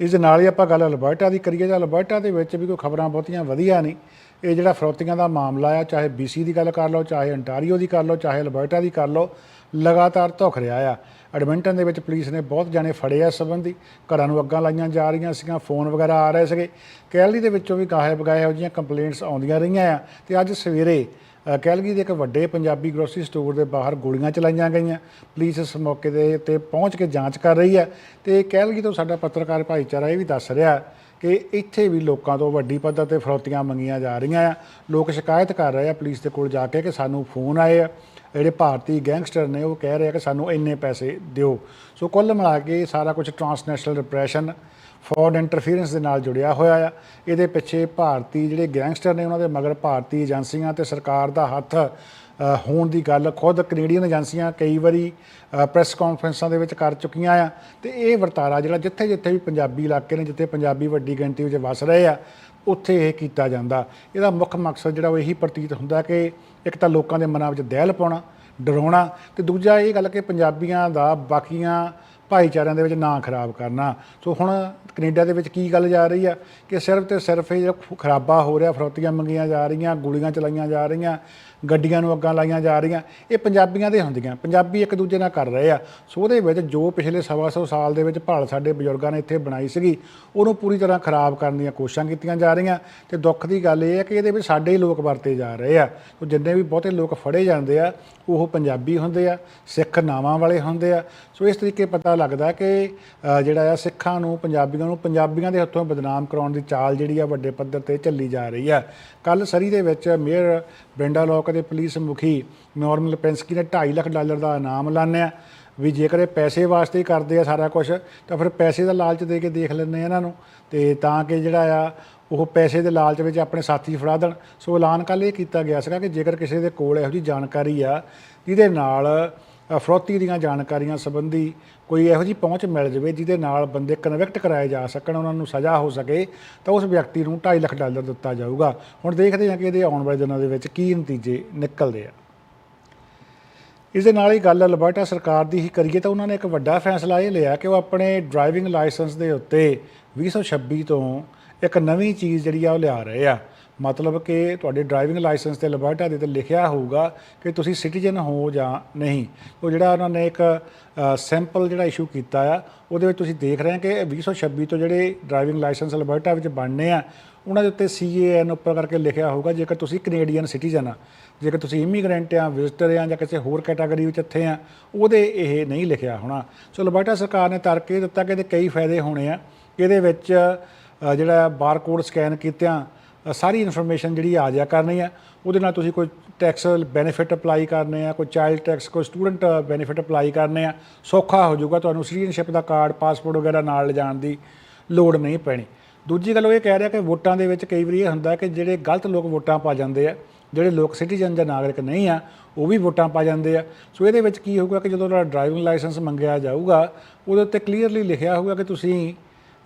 ਇਸ ਦੇ ਨਾਲ ਹੀ ਆਪਾਂ ਗੱਲ ਅਲਬਰਟਾ ਦੀ ਕਰੀਏ ਤਾਂ ਅਲਬਰਟਾ ਦੇ ਵਿੱਚ ਵੀ ਕੋਈ ਖਬਰਾਂ ਬਹੁਤੀਆਂ ਵਧੀਆ ਨਹੀਂ ਇਹ ਜਿਹੜਾ ਫਰੋਤੀਆਂ ਦਾ ਮਾਮਲਾ ਆ ਚਾਹੇ BC ਦੀ ਗੱਲ ਕਰ ਲਓ ਚਾਹੇ ਅੰਟਾਰੀਓ ਦੀ ਕਰ ਲਓ ਚਾਹੇ ਅਲਬਰਟਾ ਦੀ ਕਰ ਲਓ ਲਗਾਤਾਰ ਧੁਖ ਰਿਹਾ ਆ। ਐਡਮਿੰਟਨ ਦੇ ਵਿੱਚ ਪੁਲਿਸ ਨੇ ਬਹੁਤ ਜਾਣੇ ਫੜੇ ਆ ਇਸ ਸੰਬੰਧੀ। ਘਰਾਂ ਨੂੰ ਅੱਗਾਂ ਲਾਈਆਂ ਜਾ ਰਹੀਆਂ ਸੀਗੀਆਂ ਫੋਨ ਵਗੈਰਾ ਆ ਰਹੇ ਸੀਗੇ। ਕੈਲਰੀ ਦੇ ਵਿੱਚੋਂ ਵੀ ਗਾਹੇ ਬਗਾਏ ਇਹੋ ਜਿਹੀਆਂ ਕੰਪਲੇਂਟਸ ਆਉਂਦੀਆਂ ਰਹੀਆਂ ਆ। ਤੇ ਅੱਜ ਸਵੇਰੇ ਅ, ਕੈਲਗਰੀ ਦੇ ਇੱਕ ਵੱਡੇ ਪੰਜਾਬੀ ਗਰੋਸਰੀ ਸਟੋਰ ਦੇ ਬਾਹਰ ਗੋਲੀਆਂ ਚਲਾਈਆਂ ਗਈਆਂ। ਪੁਲਿਸ ਇਸ ਮੌਕੇ ਦੇ ਉੱਤੇ ਪਹੁੰਚ ਕੇ ਜਾਂਚ ਕਰ ਰਹੀ ਹੈ ਤੇ ਕੈਲਗਰੀ ਤੋਂ ਸਾਡਾ ਪੱਤਰਕਾਰ ਭਾਈਚਾਰਾ ਇਹ ਵੀ ਦੱਸ ਰਿਹਾ ਕਿ ਇੱਥੇ ਵੀ ਲੋਕਾਂ ਤੋਂ ਵੱਡੀ ਪੱਧਰ ਤੇ ਫਰੋਤੀਆਂ ਮੰਗੀਆਂ ਜਾ ਰਹੀਆਂ ਆ। ਲੋਕ ਸ਼ਿਕਾਇਤ ਕਰ ਰਹੇ ਆ ਪੁਲਿਸ ਦੇ ਕੋਲ ਜਾ ਕੇ ਕਿ ਸਾਨੂੰ ਫੋਨ ਆਏ ਆ। ਜਿਹੜੇ ਭਾਰਤੀ ਗੈਂਗਸਟਰ ਨੇ ਉਹ ਕਹਿ ਰਹੇ ਆ ਕਿ ਸਾਨੂੰ ਇੰਨੇ ਪੈਸੇ ਦਿਓ। ਸੋ ਕੁੱਲ ਮਿਲਾ ਕੇ ਸਾਰਾ ਕੁਝ ਟਰਾਂਸਨੈਸ਼ਨਲ ਰਿਪਰੈਸ਼ਨ ਫੋਰਨ ਇੰਟਰਫੀਰੈਂਸ ਦੇ ਨਾਲ ਜੁੜਿਆ ਹੋਇਆ ਆ। ਇਹਦੇ ਪਿੱਛੇ ਭਾਰਤੀ ਜਿਹੜੇ ਗੈਂਗਸਟਰ ਨੇ ਉਹਨਾਂ ਦੇ ਮਗਰ ਭਾਰਤੀ ਏਜੰਸੀਆਂ ਤੇ ਸਰਕਾਰ ਦਾ ਹੱਥ ਹੋਣ ਦੀ ਗੱਲ ਖੁਦ ਕੈਨੇਡੀਅਨ ਏਜੰਸੀਆਂ ਕਈ ਵਾਰੀ ਪ੍ਰੈਸ ਕਾਨਫਰੰਸਾਂ ਦੇ ਵਿੱਚ ਕਰ ਚੁੱਕੀਆਂ ਆ। ਤੇ ਇਹ ਵਰਤਾਰਾ ਜਿਹੜਾ ਜਿੱਥੇ ਜਿੱਥੇ ਵੀ ਪੰਜਾਬੀ ਇਲਾਕੇ ਨੇ, ਜਿੱਥੇ ਪੰਜਾਬੀ ਵੱਡੀ ਗਿਣਤੀ ਵਿੱਚ ਵਸ ਰਹੇ ਆ, ਉੱਥੇ ਇਹ ਕੀਤਾ ਜਾਂਦਾ। ਇਹਦਾ ਮੁੱਖ ਮਕਸਦ ਜਿਹੜਾ ਉਹ ਇਹੀ ਪ੍ਰਤੀਤ ਹੁੰਦਾ ਕਿ ਇੱਕ ਤਾਂ ਲੋਕਾਂ ਦੇ ਮਨਾਂ ਵਿੱਚ ਦਹਿਲ ਪਾਉਣਾ, ਡਰਾਉਣਾ ਤੇ ਦੂਜਾ ਇਹ ਗੱਲ ਕਿ ਪੰਜਾਬੀਆਂ ਦਾ ਬਾਕੀਆਂ ਭਾਈਚਾਰਿਆਂ ਦੇ ਵਿੱਚ ਨਾਂ ਖਰਾਬ ਕਰਨਾ। ਸੋ ਹੁਣ ਕੈਨੇਡਾ ਦੇ ਵਿੱਚ ਕੀ ਗੱਲ ਜਾ ਰਹੀ ਆ ਕਿ ਸਿਰਫ ਤੇ ਸਿਰਫ ਇਹ ਖੁ- ਖਰਾਬਾ ਹੋ ਰਿਹਾ, ਫਰੋਤੀਆਂ ਮੰਗੀਆਂ ਜਾ ਰਹੀਆਂ, ਗੋਲੀਆਂ ਚਲਾਈਆਂ ਜਾ ਰਹੀਆਂ ਗੱਡੀਆਂ ਨੂੰ ਅੱਗਾਂ ਲਾਈਆਂ ਜਾ ਰਹੀਆਂ। ਇਹ ਪੰਜਾਬੀਆਂ ਦੇ ਹੁੰਦੀਆਂ। ਪੰਜਾਬੀ ਇੱਕ ਦੂਜੇ ਨਾਲ ਕਰ ਰਹੇ ਆ। ਸੋ ਉਹਦੇ ਵਿੱਚ ਜੋ ਪਿਛਲੇ ਸਵਾ ਸੌ ਸਾਲ ਦੇ ਵਿੱਚ ਭਾਲ ਸਾਡੇ ਬਜ਼ੁਰਗਾਂ ਨੇ ਇੱਥੇ ਬਣਾਈ ਸੀਗੀ, ਉਹਨੂੰ ਪੂਰੀ ਤਰ੍ਹਾਂ ਖਰਾਬ ਕਰਨ ਦੀਆਂ ਕੋਸ਼ਿਸ਼ਾਂ ਕੀਤੀਆਂ ਜਾ ਰਹੀਆਂ। ਤੇ ਦੁੱਖ ਦੀ ਗੱਲ ਇਹ ਹੈ ਕਿ ਇਹਦੇ ਵਿੱਚ ਸਾਡੇ ਹੀ ਲੋਕ ਵਰਤੇ ਜਾ ਰਹੇ ਆ। ਸੋ ਜਿੰਨੇ ਵੀ ਬਹੁਤੇ ਲੋਕ ਫੜੇ ਜਾਂਦੇ ਆ, ਉਹ ਪੰਜਾਬੀ ਹੁੰਦੇ ਆ, ਸਿੱਖ ਨਾਵਾਂ ਵਾਲੇ ਹੁੰਦੇ ਆ। ਸੋ ਇਸ ਤਰੀਕੇ ਪਤਾ ਲੱਗਦਾ ਕਿ ਜਿਹੜਾ ਆ ਸਿੱਖਾਂ ਨੂੰ, ਪੰਜਾਬੀਆਂ ਨੂੰ, ਪੰਜਾਬੀਆਂ ਦੇ ਹੱਥੋਂ ਬਦਨਾਮ ਕਰਾਉਣ ਦੀ ਚਾਲ ਜਿਹੜੀ ਆ ਵੱਡੇ ਪੱਧਰ ਤੇ ਚੱਲੀ ਜਾ ਰਹੀ ਆ। ਕੱਲ ਸਰੀ ਦੇ ਵਿੱਚ ਮੇਅਰ ਬ੍ਰਿੰਡਾ ਲੋਕ ਦੇ ਪੁਲਿਸ ਮੁਖੀ ਨੋਰਮਲ ਪੈਂਸਕੀ ਨੇ 2.5 ਲੱਖ ਡਾਲਰ ਦਾ ਇਨਾਮ ਲਾਣਿਆ ਵੀ ਜੇਕਰ ਇਹ ਪੈਸੇ ਵਾਸਤੇ ਹੀ ਕਰਦੇ ਆ ਸਾਰਾ ਕੁਝ ਤਾਂ ਫਿਰ ਪੈਸੇ ਦਾ ਲਾਲਚ ਦੇ ਕੇ ਦੇਖ ਲੈਂਦੇ ਆ ਇਹਨਾਂ ਨੂੰ। ਤੇ ਤਾਂ ਕਿ ਜਿਹੜਾ ਆ, ਉਹ ਪੈਸੇ ਦੇ ਲਾਲਚ ਵਿੱਚ ਆਪਣੇ ਸਾਥੀ ਫੜਾ ਦੇਣ। ਸੋ ਐਲਾਨ ਕੱਲ੍ਹ ਇਹ ਕੀਤਾ ਗਿਆ ਸੀਗਾ ਕਿ ਜੇਕਰ ਕਿਸੇ ਦੇ ਕੋਲ ਇਹੋ ਜਿਹੀ ਜਾਣਕਾਰੀ ਆ, ਜਿਹਦੇ ਨਾਲ ਫਰੋਤੀ ਦੀਆਂ ਜਾਣਕਾਰੀਆਂ ਸੰਬੰਧੀ ਕੋਈ ਇਹੋ ਜਿਹੀ ਪਹੁੰਚ ਮਿਲ ਜਾਵੇ ਜਿਹਦੇ ਨਾਲ ਬੰਦੇ ਕਨਵਿਕਟ ਕਰਾਏ ਜਾ ਸਕਣ, ਉਹਨਾਂ ਨੂੰ ਸਜ਼ਾ ਹੋ ਸਕੇ, ਤਾਂ ਉਸ ਵਿਅਕਤੀ ਨੂੰ 2.5 ਲੱਖ ਡਾਲਰ ਦਿੱਤਾ ਜਾਊਗਾ। ਹੁਣ ਦੇਖਦੇ ਹਾਂ ਕਿ ਇਹਦੇ ਆਉਣ ਵਾਲੇ ਦਿਨਾਂ ਦੇ ਵਿੱਚ ਕੀ ਨਤੀਜੇ ਨਿਕਲਦੇ ਆ। ਇਸ ਦੇ ਨਾਲ ਹੀ ਗੱਲ ਅਲਬਰਟਾ ਸਰਕਾਰ ਦੀ ਹੀ ਕਰੀਏ ਤਾਂ ਉਹਨਾਂ ਨੇ ਇੱਕ ਵੱਡਾ ਫੈਸਲਾ ਇਹ ਲਿਆ ਕਿ ਉਹ ਆਪਣੇ ਡਰਾਈਵਿੰਗ ਲਾਇਸੈਂਸ ਦੇ ਉੱਤੇ 2026 ਤੋਂ ਇੱਕ ਨਵੀਂ ਚੀਜ਼ ਜਿਹੜੀ ਆ ਉਹ ਲਿਆ ਰਹੇ ਆ। ਮਤਲਬ ਕਿ ਤੁਹਾਡੇ ਡਰਾਈਵਿੰਗ ਲਾਇਸੈਂਸ ਤੇ ਅਲਬਰਟਾ ਦੇ ਤੇ ਲਿਖਿਆ ਹੋਊਗਾ ਕਿ ਤੁਸੀਂ ਸਿਟੀਜ਼ਨ ਹੋ ਜਾਂ ਨਹੀਂ। ਉਹ ਜਿਹੜਾ ਉਹਨਾਂ ਨੇ ਇੱਕ ਸੈਂਪਲ ਜਿਹੜਾ ਇਸ਼ੂ ਕੀਤਾ ਆ ਉਹਦੇ ਵਿੱਚ ਤੁਸੀਂ ਦੇਖ ਰਹੇ ਹੋ ਕਿ 2026 ਤੋਂ ਜਿਹੜੇ ਡਰਾਈਵਿੰਗ ਲਾਇਸੈਂਸ ਅਲਬਰਟਾ ਵਿੱਚ ਬਣਨੇ ਆ ਉਹਨਾਂ ਦੇ ਉੱਤੇ CAN ਉੱਪਰ ਕਰਕੇ ਲਿਖਿਆ ਹੋਊਗਾ ਜੇਕਰ ਤੁਸੀਂ ਕੈਨੇਡੀਅਨ ਸਿਟੀਜ਼ਨ ਆ ਜੇਕਰ ਤੁਸੀਂ ਇਮੀਗ੍ਰੈਂਟ ਆ ਵਿਜ਼ਟਰ ਆ ਜਾਂ ਕਿਸੇ ਹੋਰ ਕੈਟਾਗਰੀ ਵਿੱਚ ਇੱਥੇ ਆ ਉਹਦੇ ਇਹ ਨਹੀਂ ਲਿਖਿਆ ਹੋਣਾ। ਸੋ ਅਲਬਰਟਾ ਸਰਕਾਰ ਨੇ ਤਰਕ ਇਹ ਦਿੱਤਾ ਕਿ ਇਹਦੇ ਕਈ ਫਾਇਦੇ ਹੋਣੇ ਆ। ਇਹਦੇ ਵਿੱਚ ਅ, ਜਿਹੜਾ ਬਾਰਕੋਡ ਸਕੈਨ ਕੀਤਿਆਂ ਸਾਰੀ ਇਨਫੋਰਮੇਸ਼ਨ ਜਿਹੜੀ ਆ ਜਾਇਆ ਕਰਨੀ ਆ। ਉਹਦੇ ਨਾਲ ਤੁਸੀਂ ਕੋਈ ਟੈਕਸ ਬੈਨੀਫਿਟ ਅਪਲਾਈ ਕਰਨੇ ਆ, ਕੋਈ ਚਾਈਲਡ ਟੈਕਸ ਕੋਈ ਸਟੂਡੈਂਟ ਬੈਨੀਫਿਟ ਅਪਲਾਈ ਕਰਨੇ ਆ। ਸੌਖਾ ਹੋ ਜਾਊਗਾ ਤੁਹਾਨੂੰ ਸਿਟੀਜ਼ਨਸ਼ਿਪ ਦਾ ਕਾਰਡ ਪਾਸਪੋਰਟ ਵਗੈਰਾ ਨਾਲ ਲਿਜਾਣ ਦੀ ਲੋੜ ਨਹੀਂ ਪੈਣੀ। ਦੂਜੀ ਗੱਲ ਉਹ ਇਹ ਕਹਿ ਰਿਹਾ ਕਿ ਵੋਟਾਂ ਦੇ ਵਿੱਚ ਕਈ ਵਾਰੀ ਇਹ ਹੁੰਦਾ ਕਿ ਜਿਹੜੇ ਗਲਤ ਲੋਕ ਵੋਟਾਂ ਪਾ ਜਾਂਦੇ ਆ, ਜਿਹੜੇ ਲੋਕ ਸਿਟੀਜ਼ਨ ਜਾਂ ਨਾਗਰਿਕ ਨਹੀਂ ਆ, ਉਹ ਵੀ ਵੋਟਾਂ ਪਾ ਜਾਂਦੇ ਆ। ਸੋ ਇਹਦੇ ਵਿੱਚ ਕੀ ਹੋਊਗਾ ਕਿ ਜਦੋਂ ਤੁਹਾਡਾ ਡਰਾਈਵਿੰਗ ਲਾਇਸੈਂਸ ਮੰਗਿਆ ਜਾਊਗਾ, ਉਹਦੇ ਉੱਤੇ ਕਲੀਅਰਲੀ ਲਿਖਿਆ ਹੋਊਗਾ ਕਿ ਤੁਸੀਂ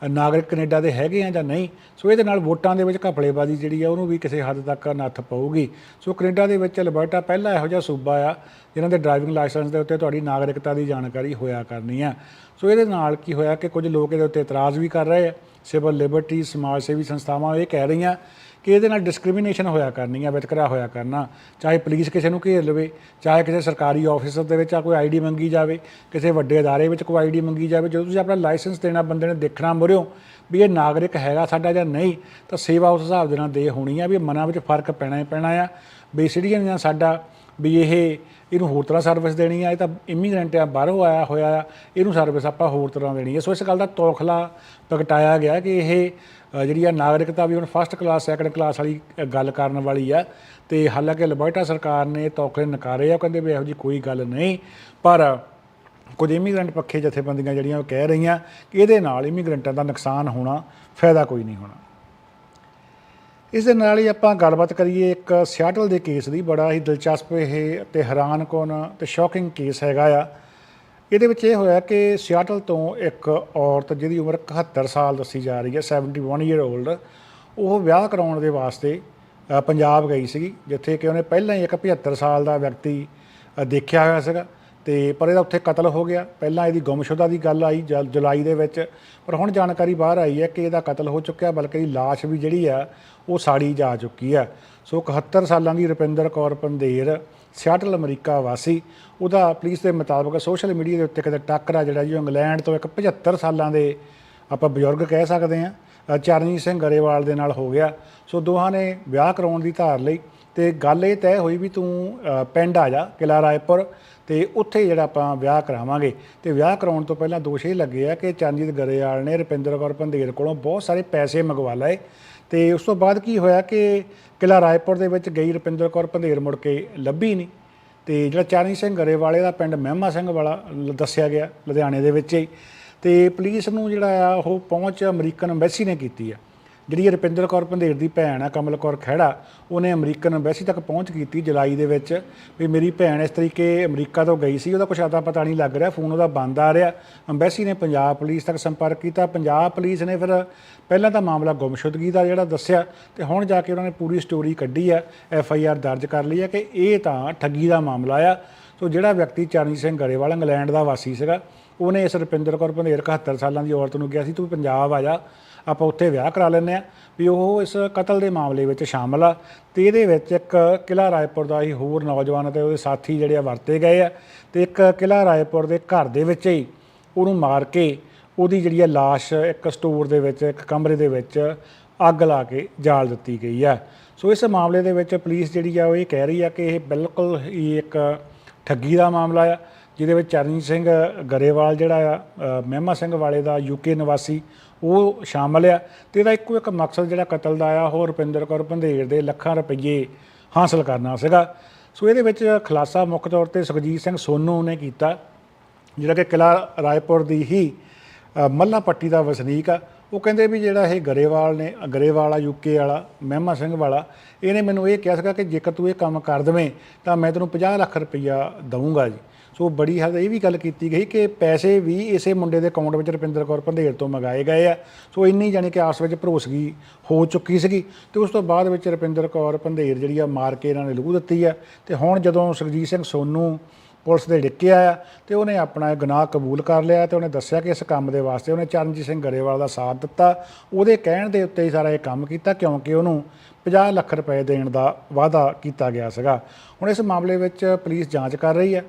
ਨਾਗਰਿਕ ਕੈਨੇਡਾ ਦੇ ਹੈਗੇ ਆ ਜਾਂ ਨਹੀਂ, ਸੋ ਇਹਦੇ ਨਾਲ ਵੋਟਾਂ ਦੇ ਵਿੱਚ ਘਪਲੇਬਾਜ਼ੀ ਜਿਹੜੀ ਆ, ਉਹਨੂੰ ਵੀ ਕਿਸੇ ਹੱਦ ਤੱਕ ਨੱਥ ਪਊਗੀ। ਸੋ ਕੈਨੇਡਾ ਦੇ ਵਿੱਚ ਅਲਬਰਟਾ ਪਹਿਲਾ ਇਹੋ ਜਿਹਾ ਸੂਬਾ ਆ, ਜਿਨ੍ਹਾਂ ਦੇ ਡਰਾਈਵਿੰਗ ਲਾਇਸੈਂਸ ਦੇ ਉੱਤੇ ਤੁਹਾਡੀ ਨਾਗਰਿਕਤਾ ਦੀ ਜਾਣਕਾਰੀ ਹੋਇਆ ਕਰਨੀ ਆ। ਸੋ ਇਹਦੇ ਨਾਲ ਕੀ ਹੋਇਆ ਕਿ ਕੁਝ ਲੋਕ ਇਹਦੇ ਉੱਤੇ ਇਤਰਾਜ਼ ਵੀ ਕਰ ਰਹੇ ਆ। ਸਿਵਲ ਲਿਬਰਟੀ, ਸਮਾਜ ਸੇਵੀ ਸੰਸਥਾਵਾਂ ਇਹ ਕਹਿ ਰਹੀਆਂ ਕਿ ਇਹਦੇ ਨਾਲ ਡਿਸਕ੍ਰਿਮੀਨੇਸ਼ਨ ਹੋਇਆ ਕਰਨੀ ਆ ਵਿਤਕਰਾ ਹੋਇਆ ਕਰਨਾ, ਚਾਹੇ ਪੁਲਿਸ ਕਿਸੇ ਨੂੰ ਘੇਰ ਲਵੇ, ਚਾਹੇ ਕਿਸੇ ਸਰਕਾਰੀ ਆਫਿਸਰ ਦੇ ਵਿੱਚ ਆ ਕੋਈ ਆਈਡੀ ਮੰਗੀ ਜਾਵੇ, ਕਿਸੇ ਵੱਡੇ ਅਦਾਰੇ ਵਿੱਚ ਕੋਈ ਆਈਡੀ ਮੰਗੀ ਜਾਵੇ, ਜਦੋਂ ਤੁਸੀਂ ਆਪਣਾ ਲਾਇਸੈਂਸ ਦੇਣਾ, ਬੰਦੇ ਨੇ ਦੇਖਣਾ ਮੁਰਿਓ ਵੀ ਇਹ ਨਾਗਰਿਕ ਹੈਗਾ ਸਾਡਾ ਜਾਂ ਨਹੀਂ, ਤਾਂ ਸੇਵਾ ਉਸ ਹਿਸਾਬ ਦੇ ਨਾਲ ਦੇ ਹੋਣੀ ਆ ਵੀ ਮਨਾਂ ਵਿੱਚ ਫ਼ਰਕ ਪੈਣਾ ਹੀ ਪੈਣਾ ਆ। ਵੀ ਸਿਟੀਜ਼ਨ ਜਾਂ ਸਾਡਾ ਵੀ ਇਹ ਇਹਨੂੰ ਹੋਰ ਤਰ੍ਹਾਂ ਸਰਵਿਸ ਦੇਣੀ ਆ, ਇਹ ਤਾਂ ਇਮੀਗ੍ਰੈਂਟ ਆ ਬਾਹਰੋਂ ਆਇਆ ਹੋਇਆ ਆ, ਇਹਨੂੰ ਸਰਵਿਸ ਆਪਾਂ ਹੋਰ ਤਰ੍ਹਾਂ ਦੇਣੀ ਹੈ ਸੋ ਇਸ ਗੱਲ ਦਾ ਤੋਖਲਾ ਪ੍ਰਗਟਾਇਆ ਗਿਆ ਕਿ ਇਹ ਜਿਹੜੀ ਆ ਨਾਗਰਿਕਤਾ ਵੀ ਹੁਣ ਫਸਟ ਕਲਾਸ ਸੈਕੰਡ ਕਲਾਸ ਵਾਲੀ ਗੱਲ ਕਰਨ ਵਾਲੀ ਆ। ਤੇ ਹਾਲਾਂਕਿ ਅਲਬਰਟਾ ਸਰਕਾਰ ਨੇ ਤੋਖਲੇ ਨਕਾਰੇ ਆ, ਉਹ ਕਹਿੰਦੇ ਵੀ ਇਹੋ ਜੀ ਕੋਈ ਗੱਲ ਨਹੀਂ। ਪਰ ਕੁਝ ਇਮੀਗ੍ਰੈਂਟ ਪੱਖੇ ਜਥੇਬੰਦੀਆਂ ਜਿਹੜੀਆਂ ਉਹ ਕਹਿ ਰਹੀਆਂ ਕਿ ਇਹਦੇ ਨਾਲ ਇਮੀਗ੍ਰੈਂਟਾਂ ਦਾ ਨੁਕਸਾਨ ਹੋਣਾ ਫਾਇਦਾ ਕੋਈ ਨਹੀਂ ਹੋਣਾ। ਇਸ ਦੇ ਨਾਲ ਹੀ ਆਪਾਂ ਗੱਲਬਾਤ ਕਰੀਏ ਇੱਕ ਸਿਆਟਲ ਦੇ ਕੇਸ ਦੀ, ਬੜਾ ਹੀ ਦਿਲਚਸਪ ਇਹ ਤੇ ਹੈਰਾਨਕੁਨ ਤੇ ਸ਼ੌਕਿੰਗ ਕੇਸ ਹੈਗਾ ਆ। ਇਹਦੇ ਵਿੱਚ ਇਹ ਹੋਇਆ ਕਿ ਸਿਆਟਲ ਤੋਂ ਇੱਕ ਔਰਤ ਜਿਹਦੀ ਉਮਰ 71 ਸਾਲ ਦੱਸੀ ਜਾ ਰਹੀ ਹੈ 71 ਈਅਰ 올ਡ ਉਹ ਵਿਆਹ ਕਰਾਉਣ ਦੇ ਵਾਸਤੇ ਪੰਜਾਬ ਗਈ ਸੀਗੀ, ਜਿੱਥੇ ਕਿ ਉਹਨੇ ਪਹਿਲਾਂ ਹੀ ਇੱਕ 75 ਸਾਲ ਦਾ ਵਿਅਕਤੀ ਦੇਖਿਆ ਹੋਇਆ ਸੀਗਾ। ਤੇ ਪਰ ਇਹਦਾ ਉੱਥੇ ਕਤਲ ਹੋ ਗਿਆ। ਪਹਿਲਾਂ ਇਹਦੀ ਗੁੰਮਸ਼ੁਦਾ ਦੀ ਗੱਲ ਆਈ ਜੁ- ਜੁਲਾਈ ਦੇ ਵਿੱਚ। ਪਰ ਹੁਣ ਜਾਣਕਾਰੀ ਬਾਹਰ ਆਈ ਹੈ ਕਿ ਇਹਦਾ ਕਤਲ ਹੋ ਚੁੱਕਿਆ ਬਲਕਿ ਇਹਦੀ ਲਾਸ਼ ਵੀ ਜਿਹੜੀ ਆ ਉਹ ਸਾੜੀ ਜਾ ਚੁੱਕੀ ਆ। ਸੋ 71 ਸਾਲਾਂ ਦੀ ਰੁਪਿੰਦਰ ਕੌਰ ਪੰਧੇਰ ਸਿਆਟਲ ਅਮਰੀਕਾ ਵਾਸੀ ਉਹਦਾ ਪੁਲਿਸ ਦੇ ਮੁਤਾਬਕ ਸੋਸ਼ਲ ਮੀਡੀਆ ਦੇ ਉੱਤੇ ਕਿਤੇ ਟੱਕਰਾ ਜਿਹੜਾ ਜੀ ਉਹ ਇੰਗਲੈਂਡ ਤੋਂ ਇੱਕ 75 ਸਾਲਾਂ ਦੇ ਆਪਾਂ ਬਜ਼ੁਰਗ ਕਹਿ ਸਕਦੇ ਆ ਚਰਨਜੀਤ ਸਿੰਘ ਗਰੇਵਾਲ ਦੇ ਨਾਲ ਹੋ ਗਿਆ। ਸੋ ਦੋਹਾਂ ਨੇ ਵਿਆਹ ਕਰਾਉਣ ਦੀ ਧਾਰ ਲਈ। ਤੇ ਗੱਲ ਇਹ ਤੈਅ ਹੋਈ ਵੀ ਤੂੰ ਅ, ਪਿੰਡ ਆ ਜਾ ਕਿਲਾ ਰਾਏਪੁਰ। ਤੇ ਉੱਥੇ ਜਿਹੜਾ ਆਪਾਂ ਵਿਆਹ ਕਰਾਵਾਂਗੇ। ਤੇ ਵਿਆਹ ਕਰਾਉਣ ਤੋਂ ਪਹਿਲਾਂ ਦੋਸ਼ ਇਹ ਲੱਗੇ ਆ ਕਿ ਚਰਨਜੀਤ ਗਰੇਵਾਲ ਨੇ ਰੁਪਿੰਦਰ ਕੌਰ ਪੰਧੇਰ ਕੋਲੋਂ ਬਹੁਤ ਸਾਰੇ ਪੈਸੇ ਮੰਗਵਾ ਲਏ। ਤੇ ਉਸ ਤੋਂ ਬਾਅਦ ਕੀ ਹੋਇਆ ਕਿ ਕਿਲਾ ਰਾਏਪੁਰ ਦੇ ਵਿੱਚ ਗਈ ਰੁਪਿੰਦਰ ਕੌਰ ਪੰਧੇਰ ਮੁੜ ਕੇ ਲੱਭੀ ਨਹੀਂ। ਤੇ ਜਿਹੜਾ ਚਰਨਜੀਤ ਸਿੰਘ ਗਰੇਵਾਲੇ ਦਾ ਪਿੰਡ ਮਹਿਮਾ ਸਿੰਘ ਵਾਲਾ ਲ- ਦੱਸਿਆ ਗਿਆ, ਲੁਧਿਆਣੇ ਦੇ ਵਿੱਚ ਹੀ। ਤੇ ਪੁਲਿਸ ਨੂੰ ਜਿਹੜਾ ਆ, ਉਹ ਪਹੁੰਚ ਅਮਰੀਕਨ ਐਮਬੈਸੀ ਨੇ ਕੀਤੀ ਆ। ਜਿਹੜੀ ਇਹ ਰੁਪਿੰਦਰ ਕੌਰ ਪੰਧੇਰ ਦੀ ਭੈਣ ਆ, ਕਮਲ ਕੌਰ ਖਹਿੜਾ, ਉਹਨੇ ਅਮਰੀਕਨ ਐਮਬੈਸੀ ਤੱਕ ਪਹੁੰਚ ਕੀਤੀ ਜੁਲਾਈ ਦੇ ਵਿੱਚ ਵੀ ਮੇਰੀ ਭੈਣ ਇਸ ਤਰੀਕੇ ਅਮਰੀਕਾ ਤੋਂ ਗਈ ਸੀ, ਉਹਦਾ ਕੁਛ ਅਤਾ ਪਤਾ ਨਹੀਂ ਲੱਗ ਰਿਹਾ, ਫੋਨ ਉਹਦਾ ਬੰਦ ਆ ਰਿਹਾ। ਐਮਬੈਸੀ ਨੇ ਪੰਜਾਬ ਪੁਲਿਸ ਤੱਕ ਸੰਪਰਕ ਕੀਤਾ, ਪੰਜਾਬ ਪੁਲਿਸ ਨੇ ਫਿਰ ਪਹਿਲਾਂ ਤਾਂ ਮਾਮਲਾ ਗੁੰਮਸ਼ੁਦਗੀ ਦਾ ਜਿਹੜਾ ਦੱਸਿਆ ਤੇ ਹੁਣ ਜਾ ਕੇ ਉਹਨਾਂ ਨੇ ਪੂਰੀ ਸਟੋਰੀ ਕੱਢੀ ਆ, ਐਫ ਆਈ ਆਰ ਦਰਜ ਕਰ ਲਈ ਆ ਕਿ ਇਹ ਤਾਂ ਠੱਗੀ ਦਾ ਮਾਮਲਾ ਆ। ਸੋ ਜਿਹੜਾ ਵਿਅਕਤੀ ਚਰਨਜੀਤ ਸਿੰਘ ਗਰੇਵਾਲ, ਇੰਗਲੈਂਡ ਦਾ ਵਾਸੀ ਸੀਗਾ, ਉਹਨੇ ਇਸ ਰੁਪਿੰਦਰ ਕੌਰ ਪੰਧੇਰ 71 ਸਾਲਾਂ ਦੀ ਔਰਤ ਨੂੰ ਕਿਹਾ ਸੀ, ਤੂੰ ਪੰਜਾਬ ਆ ਜਾ। ਆਪਾਂ ਉੱਥੇ ਵਿਆਹ ਕਰਾ ਲੈਂਦੇ ਆ ਵੀ ਉਹ ਇਸ ਕਤਲ ਦੇ ਮਾਮਲੇ ਵਿੱਚ ਸ਼ਾਮਲ ਆ ਤੇ ਇਹਦੇ ਵਿੱਚ ਇੱਕ ਕਿਲਾ ਰਾਏਪੁਰ ਦਾ ਹੀ ਹੋਰ ਨੌਜਵਾਨ ਤੇ ਉਹਦੇ ਸਾਥੀ ਜਿਹੜੇ ਆ ਵਰਤੇ ਗਏ ਆ ਤੇ ਇੱਕ ਕਿਲਾ ਰਾਏਪੁਰ ਦੇ ਘਰ ਦੇ ਵਿੱਚ ਹੀ ਉਹਨੂੰ ਮਾਰ ਕੇ ਉਹਦੀ ਜਿਹੜੀ ਆ ਲਾਸ਼ ਇੱਕ ਸਟੋਰ ਦੇ ਵਿੱਚ, ਇੱਕ ਕਮਰੇ ਦੇ ਵਿੱਚ ਅੱਗ ਲਾ ਕੇ ਜਾਲ ਦਿੱਤੀ ਗਈ ਆ। ਸੋ ਇਸ ਮਾਮਲੇ ਦੇ ਵਿੱਚ ਪੁਲਿਸ ਜਿਹੜੀ ਆ ਉਹ ਇਹ ਕਹਿ ਰਹੀ ਆ ਕਿ ਇਹ ਬਿਲਕੁਲ ਹੀ ਇੱਕ ਠੱਗੀ ਦਾ ਮਾਮਲਾ ਆ, ਜਿਹਦੇ ਵਿੱਚ ਚਰਨਜੀਤ ਸਿੰਘ ਗਰੇਵਾਲ ਜਿਹੜਾ ਆ ਮਹਿਮਾ ਸਿੰਘ ਵਾਲੇ ਦਾ ਯੂਕੇ ਨਿਵਾਸੀ ਉਹ ਸ਼ਾਮਲ ਆ ਤੇ ਇਹਦਾ ਇੱਕੋ ਇੱਕ ਮਕਸਦ ਜਿਹੜਾ ਕਤਲ ਦਾ ਆ ਉਹ ਰੁਪਿੰਦਰ ਕੌਰ ਪੰਧੇਰ ਦੇ ਲੱਖਾਂ ਰੁਪਏ ਹਾਸਲ ਕਰਨਾ ਸੀਗਾ। ਸੋ ਇਹਦੇ ਵਿੱਚ ਖੁਲਾਸਾ ਮੁੱਖ ਤੌਰ ਤੇ ਸੁਖਜੀਤ ਸਿੰਘ ਸੋਨੂ ਨੇ ਕੀਤਾ, ਜਿਹੜਾ ਕਿ ਕਿਲਾ ਰਾਏਪੁਰ ਦੀ ਹੀ ਮੱਲਾ ਪੱਟੀ ਦਾ ਵਸਨੀਕ ਆ। ਉਹ ਕਹਿੰਦੇ ਵੀ ਜਿਹੜਾ ਇਹ ਗਰੇਵਾਲ ਨੇ, ਗਰੇਵਾਲਾ ਯੂਕੇ ਵਾਲਾ, ਮਹਿਮਾ ਸਿੰਘ ਵਾਲਾ, ਇਹਨੇ ਮੈਨੂੰ ਇਹ ਕਿਹਾ ਸੀਗਾ ਕਿ ਜੇਕਰ ਤੂੰ ਇਹ ਕੰਮ ਕਰ ਦਵੇਂ ਤਾਂ ਮੈਂ ਤੈਨੂੰ 50 ਲੱਖ ਰੁਪਈਆ ਦਊਂਗਾ ਜੀ। ਸੋ ਬੜੀ ਹੱਦ ਇਹ ਵੀ ਗੱਲ ਕੀਤੀ ਗਈ ਕਿ ਪੈਸੇ ਵੀ ਇਸੇ ਮੁੰਡੇ ਦੇ ਅਕਾਊਂਟ ਵਿੱਚ ਰੁਪਿੰਦਰ ਕੌਰ ਪੰਧੇਰ ਤੋਂ ਮੰਗਾਏ ਗਏ ਆ। ਸੋ ਇੰਨੀ ਜਾਣੀ ਕਿ ਆਸ ਵਿੱਚ ਭਰੋਸਗੀ ਹੋ ਚੁੱਕੀ ਸੀਗੀ ਤੇ ਉਸ ਤੋਂ ਬਾਅਦ ਵਿੱਚ ਰੁਪਿੰਦਰ ਕੌਰ ਪੰਧੇਰ ਜਿਹੜੀ ਆ ਮਾਰ ਕੇ ਇਹਨਾਂ ਨੇ ਲਹੂ ਦਿੱਤੀ ਆ ਤੇ ਹੁਣ ਜਦੋਂ ਸੁਖਜੀਤ ਸਿੰਘ ਸੋਨੂ ਪੁਲਿਸ ਦੇ ਡਿੱਕੇ ਆਇਆ ਤੇ ਉਹਨੇ ਆਪਣਾ ਗੁਨਾਹ ਕਬੂਲ ਕਰ ਲਿਆ ਤੇ ਉਹਨੇ ਦੱਸਿਆ ਕਿ ਇਸ ਕੰਮ ਦੇ ਵਾਸਤੇ ਉਹਨੇ ਚਰਨਜੀਤ ਸਿੰਘ ਗਰੇਵਾਲ ਦਾ ਸਾਥ ਦਿੱਤਾ। ਉਹਦੇ ਕਹਿਣ ਦੇ ਉੱਤੇ ਹੀ ਸਾਰਾ ਇਹ ਕੰਮ ਕੀਤਾ ਕਿਉਂਕਿ ਉਹਨੂੰ 50 ਲੱਖ ਰੁਪਏ ਦੇਣ ਦਾ ਵਾਅਦਾ ਕੀਤਾ ਗਿਆ ਸੀਗਾ। ਹੁਣ ਇਸ ਮਾਮਲੇ ਵਿੱਚ ਪੁਲਿਸ ਜਾਂਚ ਕਰ ਰਹੀ ਹੈ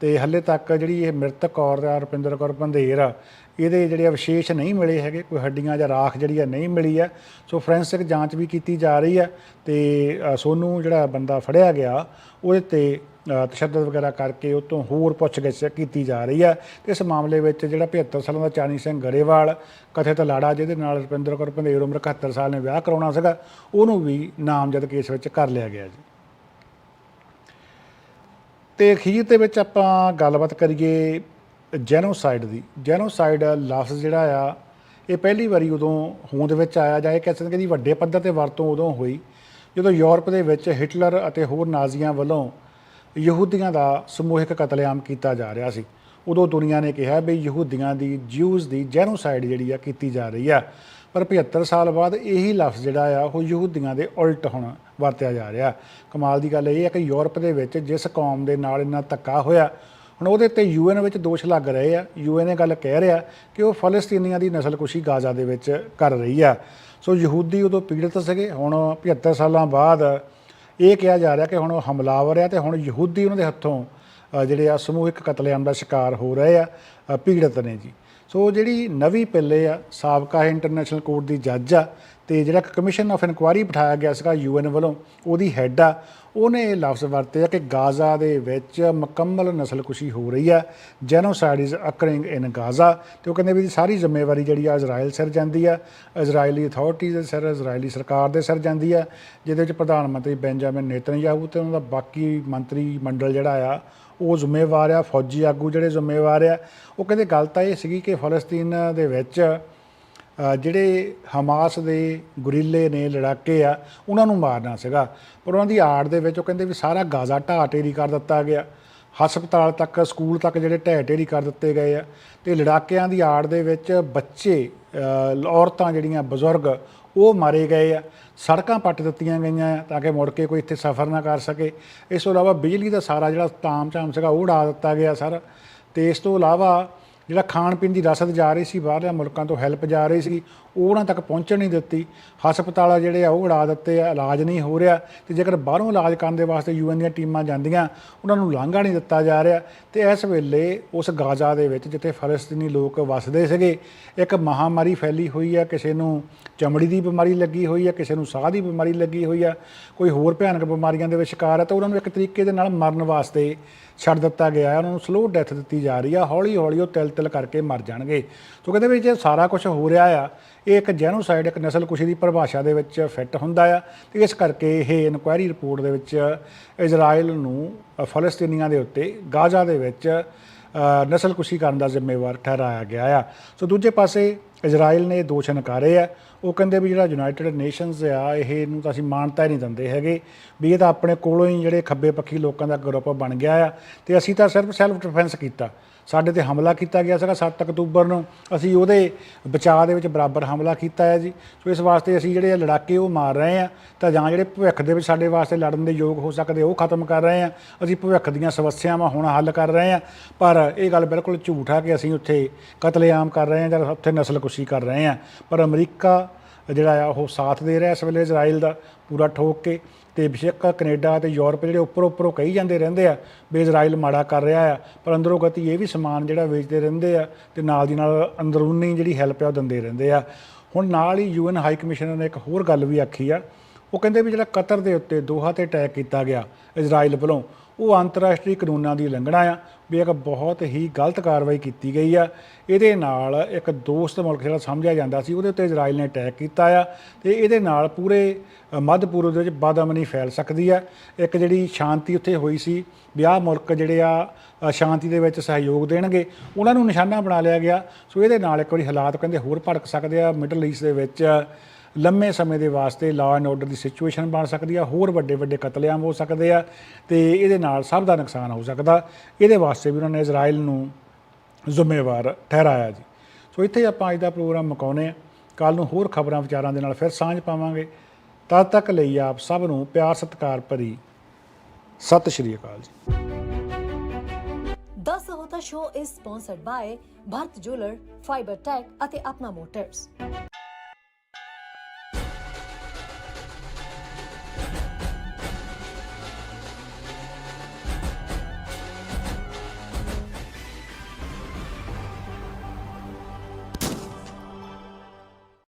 ਤੇ ਹੱਲੇ ਤੱਕ ਜਿਹੜੀ ਇਹ ਮ੍ਰਿਤਕ ਕੌਰ ਆ, ਰੁਪਿੰਦਰ ਕੌਰ ਪੰਧੇਰ ਆ, ਇਹਦੇ ਜਿਹੜੇ ਅਵਸ਼ੇਸ਼ ਨਹੀਂ ਮਿਲੇ ਹੈਗੇ, ਕੋਈ ਹੱਡੀਆਂ ਜਾਂ ਰਾਖ ਜਿਹੜੀ ਆ ਨਹੀਂ ਮਿਲੀ ਆ। ਸੋ ਫੋਰੈਂਸਿਕ ਜਾਂਚ ਵੀ ਕੀਤੀ ਜਾ ਰਹੀ ਆ ਤੇ ਸੋਨੂੰ ਜਿਹੜਾ ਬੰਦਾ ਫੜਿਆ ਗਿਆ, ਉਹਦੇ ਤੇ ਤਸ਼ੱਦਦ ਵਗੈਰਾ ਕਰਕੇ ਉਹ ਤੋਂ ਹੋਰ ਪੁੱਛਗਿੱਛ ਕੀਤੀ ਜਾ ਰਹੀ ਆ। ਤੇ ਇਸ ਮਾਮਲੇ ਵਿੱਚ ਜਿਹੜਾ 75 ਸਾਲਾਂ ਦਾ ਚਾਨੀ ਸਿੰਘ ਗਰੇਵਾਲ, ਕਥਿਤ ਲਾੜਾ ਜਿਹਦੇ ਨਾਲ ਰੁਪਿੰਦਰ ਕੌਰ ਪੰਧੇਰ ਉਮਰ 71 ਸਾਲ ਨੇ ਵਿਆਹ ਕਰਾਉਣਾ ਸੀਗਾ, ਉਹਨੂੰ ਵੀ ਨਾਮਜ਼ਦ ਕੇਸ ਵਿੱਚ ਕਰ ਲਿਆ ਗਿਆ ਜੀ। ਤੇ ਅਖੀਰ ਦੇ ਵਿੱਚ ਆਪਾਂ ਗੱਲਬਾਤ ਕਰੀਏ ਜੈਨੋਸਾਈਡ ਦੀ। ਜੈਨੋਸਾਈਡ ਲਫ਼ਜ਼ ਜਿਹੜਾ ਆ, ਇਹ ਪਹਿਲੀ ਵਾਰੀ ਉਦੋਂ ਹੋਂਦ ਵਿੱਚ ਆਇਆ ਜਾਂ ਇਹ ਕਹਿ ਸਕਦੇ ਕਿ ਇਹਦੀ ਵੱਡੇ ਪੱਧਰ ਤੇ ਵਰਤੋਂ ਉਦੋਂ ਹੋਈ, ਜਦੋਂ ਯੂਰਪ ਦੇ ਵਿੱਚ ਹਿਟਲਰ ਅਤੇ ਹੋਰ ਨਾਜ਼ੀਆਂ ਵੱਲੋਂ ਯਹੂਦੀਆਂ ਦਾ ਸਮੂਹਿਕ ਕਤਲੇਆਮ ਕੀਤਾ ਜਾ ਰਿਹਾ ਸੀ। ਉਦੋਂ ਦੁਨੀਆ ਨੇ ਕਿਹਾ ਵੀ ਯਹੂਦੀਆਂ ਦੀ, ਜਿਊਜ਼ ਦੀ ਜੈਨੋਸਾਈਡ ਜਿਹੜੀ ਆ ਕੀਤੀ ਜਾ ਰਹੀ ਆ। ਪਰ 75 ਸਾਲ ਬਾਅਦ ਇਹੀ ਲਫ਼ਜ਼ ਜਿਹੜਾ ਆ, ਉਹ ਯਹੂਦੀਆਂ ਦੇ ਉਲਟ ਹੁਣ ਵਰਤਿਆ ਜਾ ਰਿਹਾ। ਕਮਾਲ ਦੀ ਗੱਲ ਇਹ ਹੈ ਕਿ ਯੂਰਪ ਦੇ ਵਿੱਚ ਜਿਸ ਕੌਮ ਦੇ ਨਾਲ ਇੰਨਾ ਧੱਕਾ ਹੋਇਆ, ਹੁਣ ਉਹਦੇ ਤੇ ਯੂਐਨ ਵਿੱਚ ਦੋਸ਼ ਲੱਗ ਰਹੇ ਆ। ਯੂਐਨ ਇਹ ਗੱਲ ਕਹਿ ਰਿਹਾ ਕਿ ਉਹ ਫਲਸਤੀਨੀਆਂ ਦੀ ਨਸਲਕੁਸ਼ੀ ਗਾਜ਼ਾ ਦੇ ਵਿੱਚ ਕਰ ਰਹੀ ਆ। ਸੋ ਯਹੂਦੀ ਉਦੋਂ ਪੀੜਤ ਸੀਗੇ, ਹੁਣ 75 ਸਾਲਾਂ ਬਾਅਦ ਇਹ ਕਿਹਾ ਜਾ ਰਿਹਾ ਕਿ ਹੁਣ ਉਹ ਹਮਲਾਵਰ ਆ ਤੇ ਹੁਣ ਯਹੂਦੀ ਉਹਨਾਂ ਦੇ ਹੱਥੋਂ ਜਿਹੜੇ ਆ ਸਮੂਹਿਕ ਕਤਲੇਆਮ ਦਾ ਸ਼ਿਕਾਰ ਹੋ ਰਹੇ ਆ ਪੀੜਤ ਨੇ ਜੀ। ਸੋ ਜਿਹੜੀ ਨਵੀਂ ਪਿੱਲੇ ਆ, ਸਾਬਕਾ ਇੰਟਰਨੈਸ਼ਨਲ ਕੋਰਟ ਦੀ ਜੱਜ ਆ, ਤੇ ਜਿਹੜਾ ਕਮਿਸ਼ਨ ਆਫ ਇਨਕੁਆਇਰੀ ਬਿਠਾਇਆ ਗਿਆ ਸੀਗਾ ਯੂਐਨ ਵੱਲੋਂ, ਉਹਦੀ ਹੈੱਡ ਆ, ਉਹਨੇ ਇਹ ਲਫ਼ਜ਼ ਵਰਤੇ ਆ ਕਿ ਗਾਜ਼ਾ ਦੇ ਵਿੱਚ ਮੁਕੰਮਲ ਨਸਲਕੁਸ਼ੀ ਹੋ ਰਹੀ ਆ genocide is occurring in Gaza, ਤੇ ਉਹ ਕਹਿੰਦੇ ਵੀ ਇਹਦੀ ਸਾਰੀ ਜ਼ਿੰਮੇਵਾਰੀ ਜਿਹੜੀ ਆ ਇਜ਼ਰਾਈਲ ਸਿਰ ਜਾਂਦੀ ਆ, ਇਜ਼ਰਾਈਲੀ ਅਥਾਰਟੀਜ਼ ਦੇ ਸਿਰ, ਇਜ਼ਰਾਈਲੀ ਸਰਕਾਰ ਦੇ ਸਿਰ ਜਾਂਦੀ ਆ, ਜਿਹਦੇ ਵਿੱਚ ਪ੍ਰਧਾਨ ਮੰਤਰੀ ਬੈਂਜਾਮਿਨ ਨੇਤਨਯਾਹੂ ਤੇ ਉਹਨਾਂ ਦਾ ਬਾਕੀ ਮੰਤਰੀ ਮੰਡਲ ਜਿਹੜਾ ਆ ਉਹ ਜ਼ਿੰਮੇਵਾਰ ਆ, ਫੌਜੀ ਆਗੂ ਜਿਹੜੇ ਜ਼ਿੰਮੇਵਾਰ ਆ, ਉਹ ਕਹਿੰਦੇ ਗੱਲ ਤਾਂ ਇਹ ਸੀਗੀ ਕਿ ਫਲਸਤੀਨ ਦੇ ਵਿੱਚ ਜਿਹੜੇ ਹਮਾਸ ਦੇ ਗੁਰੀਲੇ ਨੇ, ਲੜਾਕੇ ਆ, ਉਹਨਾਂ ਨੂੰ ਮਾਰਨਾ ਸੀਗਾ। ਪਰ ਉਹਨਾਂ ਦੀ ਆੜ ਦੇ ਵਿੱਚ ਉਹ ਕਹਿੰਦੇ ਵੀ ਸਾਰਾ ਗਾਜ਼ਾ ਢਾਹ ਢੇਰੀ ਕਰ ਦਿੱਤਾ ਗਿਆ। ਹਸਪਤਾਲ ਤੱਕ, ਸਕੂਲ ਤੱਕ ਜਿਹੜੇ ਢਹਿ ਢੇਰੀ ਕਰ ਦਿੱਤੇ ਗਏ ਆ। ਤੇ ਲੜਾਕਿਆਂ ਦੀ ਆੜ ਦੇ ਵਿੱਚ ਬੱਚੇ ਔਰਤਾਂ ਜਿਹੜੀਆਂ ਬਜ਼ੁਰਗ ਉਹ ਮਾਰੇ ਗਏ ਆ। ਸੜਕਾਂ ਪੱਟ ਦਿੱਤੀਆਂ ਗਈਆਂ ਆ ਤਾਂ ਕਿ ਮੁੜ ਕੇ ਕੋਈ ਇੱਥੇ ਸਫ਼ਰ ਨਾ ਕਰ ਸਕੇ। ਇਸ ਤੋਂ ਇਲਾਵਾ ਬਿਜਲੀ ਦਾ ਸਾਰਾ ਜਿਹੜਾ ਤਾਮ ਝਾਮ ਸੀਗਾ ਉਹ ਉਡਾ ਦਿੱਤਾ ਗਿਆ ਸਰ। ਤੇ ਇਸ ਤੋਂ ਇਲਾਵਾ ਜਿਹੜਾ ਖਾਣ ਪੀਣ ਦੀ ਰਸਦ ਜਾ ਰਹੀ ਸੀ, ਬਾਹਰਲੇ ਮੁਲਕਾਂ ਤੋਂ ਹੈਲਪ ਜਾ ਰਹੀ ਸੀ ਉਹ ਉਹਨਾਂ ਤੱਕ ਪਹੁੰਚਣ ਨਹੀਂ ਦਿੱਤੀ। ਹਸਪਤਾਲ ਜਿਹੜੇ ਆ, ਉਹ ਉਡਾ ਦਿੱਤੇ ਆ, ਇਲਾਜ ਨਹੀਂ ਹੋ ਰਿਹਾ। ਤੇ ਜੇਕਰ ਬਾਹਰੋਂ ਇਲਾਜ ਕਰਨ ਦੇ ਵਾਸਤੇ ਯੂਐਨ ਦੀਆਂ ਟੀਮਾਂ ਜਾਂਦੀਆਂ, ਉਹਨਾਂ ਨੂੰ ਲਾਂਘਾ ਨਹੀਂ ਦਿੱਤਾ ਜਾ ਰਿਹਾ। ਤੇ ਇਸ ਵੇਲੇ ਉਸ ਗਾਜ਼ਾ ਦੇ ਵਿੱਚ, ਜਿੱਥੇ ਫਲਸਤੀਨੀ ਲੋਕ ਵੱਸਦੇ ਸੀਗੇ, ਇੱਕ ਮਹਾਮਾਰੀ ਫੈਲੀ ਹੋਈ ਆ। ਕਿਸੇ ਨੂੰ ਚਮੜੀ ਦੀ ਬਿਮਾਰੀ ਲੱਗੀ ਹੋਈ ਆ, ਕਿਸੇ ਨੂੰ ਸਾਹ ਦੀ ਬਿਮਾਰੀ ਲੱਗੀ ਹੋਈ ਆ। ਕੋਈ ਹੋਰ ਭਿਆਨਕ ਬਿਮਾਰੀਆਂ ਦੇ ਵਿੱਚ ਸ਼ਿਕਾਰ ਹੈ ਤਾਂ ਉਹਨਾਂ ਨੂੰ ਇੱਕ ਤਰੀਕੇ ਦੇ ਨਾਲ ਮਰਨ ਵਾਸਤੇ ਛੱਡ ਦਿੱਤਾ ਗਿਆ ਉਹਨਾਂ ਨੂੰ ਸਲੋ ਡੈਥ ਦਿੱਤੀ ਜਾ ਰਹੀ ਆ। ਹੌਲੀ ਹੌਲੀ ਉਹ ਤਿਲ ਤਿਲ ਕਰਕੇ ਮਰ ਜਾਣਗੇ। ਸੋ ਕਹਿੰਦੇ ਵੀ ਜੇ ਸਾਰਾ ਕੁਝ ਹੋ ਰਿਹਾ ਆ। ਇਹ ਇੱਕ ਜੈਨੋਸਾਈਡ ਇੱਕ ਨਸਲਕੁਸ਼ੀ ਦੀ ਪਰਿਭਾਸ਼ਾ ਦੇ ਵਿੱਚ ਫਿੱਟ ਹੁੰਦਾ ਆ ਤੇ ਇਸ ਕਰਕੇ ਇਹ ਇਨਕੁਆਇਰੀ ਰਿਪੋਰਟ ਦੇ ਵਿੱਚ ਇਜ਼ਰਾਈਲ ਨੂੰ ਅ, ਫਲਸਤੀਨੀਆਂ ਦੇ ਉੱਤੇ ਗਾਜ਼ਾ ਦੇ ਵਿੱਚ ਨਸਲਕੁਸ਼ੀ ਕਰਨ ਦਾ ਜ਼ਿੰਮੇਵਾਰ ਠਹਿਰਾਇਆ ਗਿਆ ਆ। ਸੋ ਦੂਜੇ ਪਾਸੇ ਇਜ਼ਰਾਈਲ ਨੇ ਦੋਸ਼ ਨਕਾਰੇ ਆ। ਉਹ ਕਹਿੰਦੇ ਵੀ ਜਿਹੜਾ ਯੂਨਾਈਟਿਡ ਨੇਸ਼ਨਸ ਆ ਇਹ ਨੂੰ ਤਾਂ ਅਸੀਂ ਮਾਨਤਾ ਹੀ ਨਹੀਂ ਦਿੰਦੇ ਹੈਗੇ ਵੀ ਇਹ ਤਾਂ ਆਪਣੇ ਕੋਲੋਂ ਹੀ ਜਿਹੜੇ ਖੱਬੇ ਪੱਖੀ ਲੋਕਾਂ ਦਾ ਗਰੁੱਪ ਬਣ ਗਿਆ ਆ ਤੇ ਅਸੀਂ ਤਾਂ ਸਿਰਫ ਸੈਲਫ ਡਿਫੈਂਸ ਕੀਤਾ। ਸਾਡੇ ਤੇ ਹਮਲਾ ਕੀਤਾ ਗਿਆ ਸੀਗਾ 7 ਅਕਤੂਬਰ ਨੂੰ। ਅਸੀਂ ਉਹਦੇ ਬਚਾਅ ਦੇ ਵਿੱਚ ਬਰਾਬਰ ਹਮਲਾ ਕੀਤਾ ਹੈ ਜੀ। ਸੋ ਇਸ ਵਾਸਤੇ ਅਸੀਂ ਜਿਹੜੇ ਲੜਾਕੇ ਉਹ ਮਾਰ ਰਹੇ ਆ ਤਾਂ ਜਾਂ ਜਿਹੜੇ ਭਵਿੱਖ ਦੇ ਵਿੱਚ ਸਾਡੇ ਵਾਸਤੇ ਲੜਨ ਦੇ ਯੋਗ ਹੋ ਸਕਦੇ ਉਹ ਖਤਮ ਕਰ ਰਹੇ ਆ ਅਸੀਂ ਭਵਿੱਖ ਦੀਆਂ ਸਮੱਸਿਆਵਾਂ ਹੁਣ ਹੱਲ ਕਰ ਰਹੇ ਆ ਪਰ ਇਹ ਗੱਲ ਬਿਲਕੁਲ ਝੂਠ ਆ ਕਿ ਅਸੀਂ ਉੱਥੇ ਕਤਲੇਆਮ ਕਰ ਰਹੇ ਆ ਜਾਂ ਉੱਥੇ ਨਸਲਕੁਸ਼ੀ ਕਰ ਰਹੇ ਆ ਪਰ ਅਮਰੀਕਾ ਜਿਹੜਾ ਆ, ਉਹ ਸਾਥ ਦੇ ਰਿਹਾ ਇਸ ਵੇਲੇ ਇਜ਼ਰਾਈਲ ਦਾ ਪੂਰਾ ਠੋਕ ਕੇ। ਤੇ ਬੇਸ਼ੱਕ ਕੈਨੇਡਾ ਤੇ ਯੂਰਪ ਜਿਹੜੇ ਉੱਪਰੋਂ ਉੱਪਰੋਂ ਕਹੀ ਜਾਂਦੇ ਰਹਿੰਦੇ ਆ ਵੀ ਇਜ਼ਰਾਈਲ ਮਾੜਾ ਕਰ ਰਿਹਾ ਆ, ਪਰ ਅੰਦਰੋਂ ਗਤੀ ਇਹ ਵੀ ਸਮਾਨ ਜਿਹੜਾ ਵੇਚਦੇ ਰਹਿੰਦੇ ਆ ਤੇ ਨਾਲ ਦੀ ਨਾਲ ਅੰਦਰੂਨੀ ਜਿਹੜੀ ਹੈਲਪ ਆ ਉਹ ਦਿੰਦੇ ਰਹਿੰਦੇ ਆ। ਹੁਣ ਨਾਲ ਹੀ ਯੂਐਨ ਹਾਈ ਕਮਿਸ਼ਨਰ ਨੇ ਇੱਕ ਹੋਰ ਗੱਲ ਵੀ ਆਖੀ ਆ ਉਹ ਕਹਿੰਦੇ ਵੀ ਜਿਹੜਾ ਕਤਰ ਦੇ ਉੱਤੇ ਦੋਹਾ ਤੇ ਅਟੈਕ ਕੀਤਾ ਗਿਆ ਇਜ਼ਰਾਈਲ ਵੱਲੋਂ, ਉਹ ਅੰਤਰਰਾਸ਼ਟਰੀ ਕਾਨੂੰਨਾਂ ਦੀ ਉਲੰਘਣਾ ਆ, ਵੀ ਇੱਕ ਬਹੁਤ ਹੀ ਗਲਤ ਕਾਰਵਾਈ ਕੀਤੀ ਗਈ ਆ। ਇਹਦੇ ਨਾਲ ਇੱਕ ਦੋਸਤ ਮੁਲਕ ਜਿਹੜਾ ਸਮਝਿਆ ਜਾਂਦਾ ਸੀ, ਉਹਦੇ ਉੱਤੇ ਇਜ਼ਰਾਈਲ ਨੇ ਅਟੈਕ ਕੀਤਾ ਆ ਤੇ ਇਹਦੇ ਨਾਲ ਪੂਰੇ ਮੱਧ ਪੂਰਬ ਦੇ ਵਿੱਚ ਬਦਅਮਨੀ ਫੈਲ ਸਕਦੀ ਆ। ਇੱਕ ਜਿਹੜੀ ਸ਼ਾਂਤੀ ਉੱਥੇ ਹੋਈ ਸੀ ਵਿਆਹ ਮੁਲਕ ਜਿਹੜੇ ਆ ਸ਼ਾਂਤੀ ਦੇ ਵਿੱਚ ਸਹਿਯੋਗ ਦੇਣਗੇ, ਉਹਨਾਂ ਨੂੰ ਨਿਸ਼ਾਨਾ ਬਣਾ ਲਿਆ ਗਿਆ। ਸੋ ਇਹਦੇ ਨਾਲ ਇੱਕ ਵਾਰੀ ਹਾਲਾਤ ਕਹਿੰਦੇ ਹੋਰ ਭੜਕ ਸਕਦੇ ਆ, ਮਿਡਲ ਈਸਟ ਦੇ ਵਿੱਚ ਲੰਮੇ ਸਮੇਂ ਦੇ ਵਾਸਤੇ ਲਾਅ ਐਂਡ ਆਰਡਰ ਦੀ ਸਿਚੁਏਸ਼ਨ ਬਣ ਸਕਦੀ ਆ ਹੋਰ ਵੱਡੇ ਵੱਡੇ ਕਤਲੇਆਮ ਹੋ ਸਕਦੇ ਆ ਤੇ ਇਹਦੇ ਨਾਲ ਸਭ ਦਾ ਨੁਕਸਾਨ ਹੋ ਸਕਦਾ। ਇਹਦੇ ਵਾਸਤੇ ਵੀ ਉਹਨਾਂ ਨੇ ਇਜ਼ਰਾਈਲ ਨੂੰ ਜ਼ਿੰਮੇਵਾਰ ਠਹਿਰਾਇਆ ਜੀ। ਸੋ ਇੱਥੇ ਆਪਾਂ ਅੱਜ ਦਾ ਪ੍ਰੋਗਰਾਮ ਮੁਕਾਉਂਦੇ ਆ। ਕੱਲ ਨੂੰ ਹੋਰ ਖਬਰਾਂ ਵਿਚਾਰਾਂ ਦੇ ਨਾਲ ਫਿਰ ਸਾਂਝ ਪਾਵਾਂਗੇ। ਤਦ ਤੱਕ ਲਈ ਆਪ ਸਭ ਨੂੰ ਪਿਆਰ ਸਤਿਕਾਰ ਭਰੀ ਸਤਿ ਸ਼੍ਰੀ ਅਕਾਲ ਜੀ। The Sahota Show is sponsored by Bharat Jeweler, Fiber Tech ਅਤੇ ਆਪਣਾ ਮੋਟਰਸ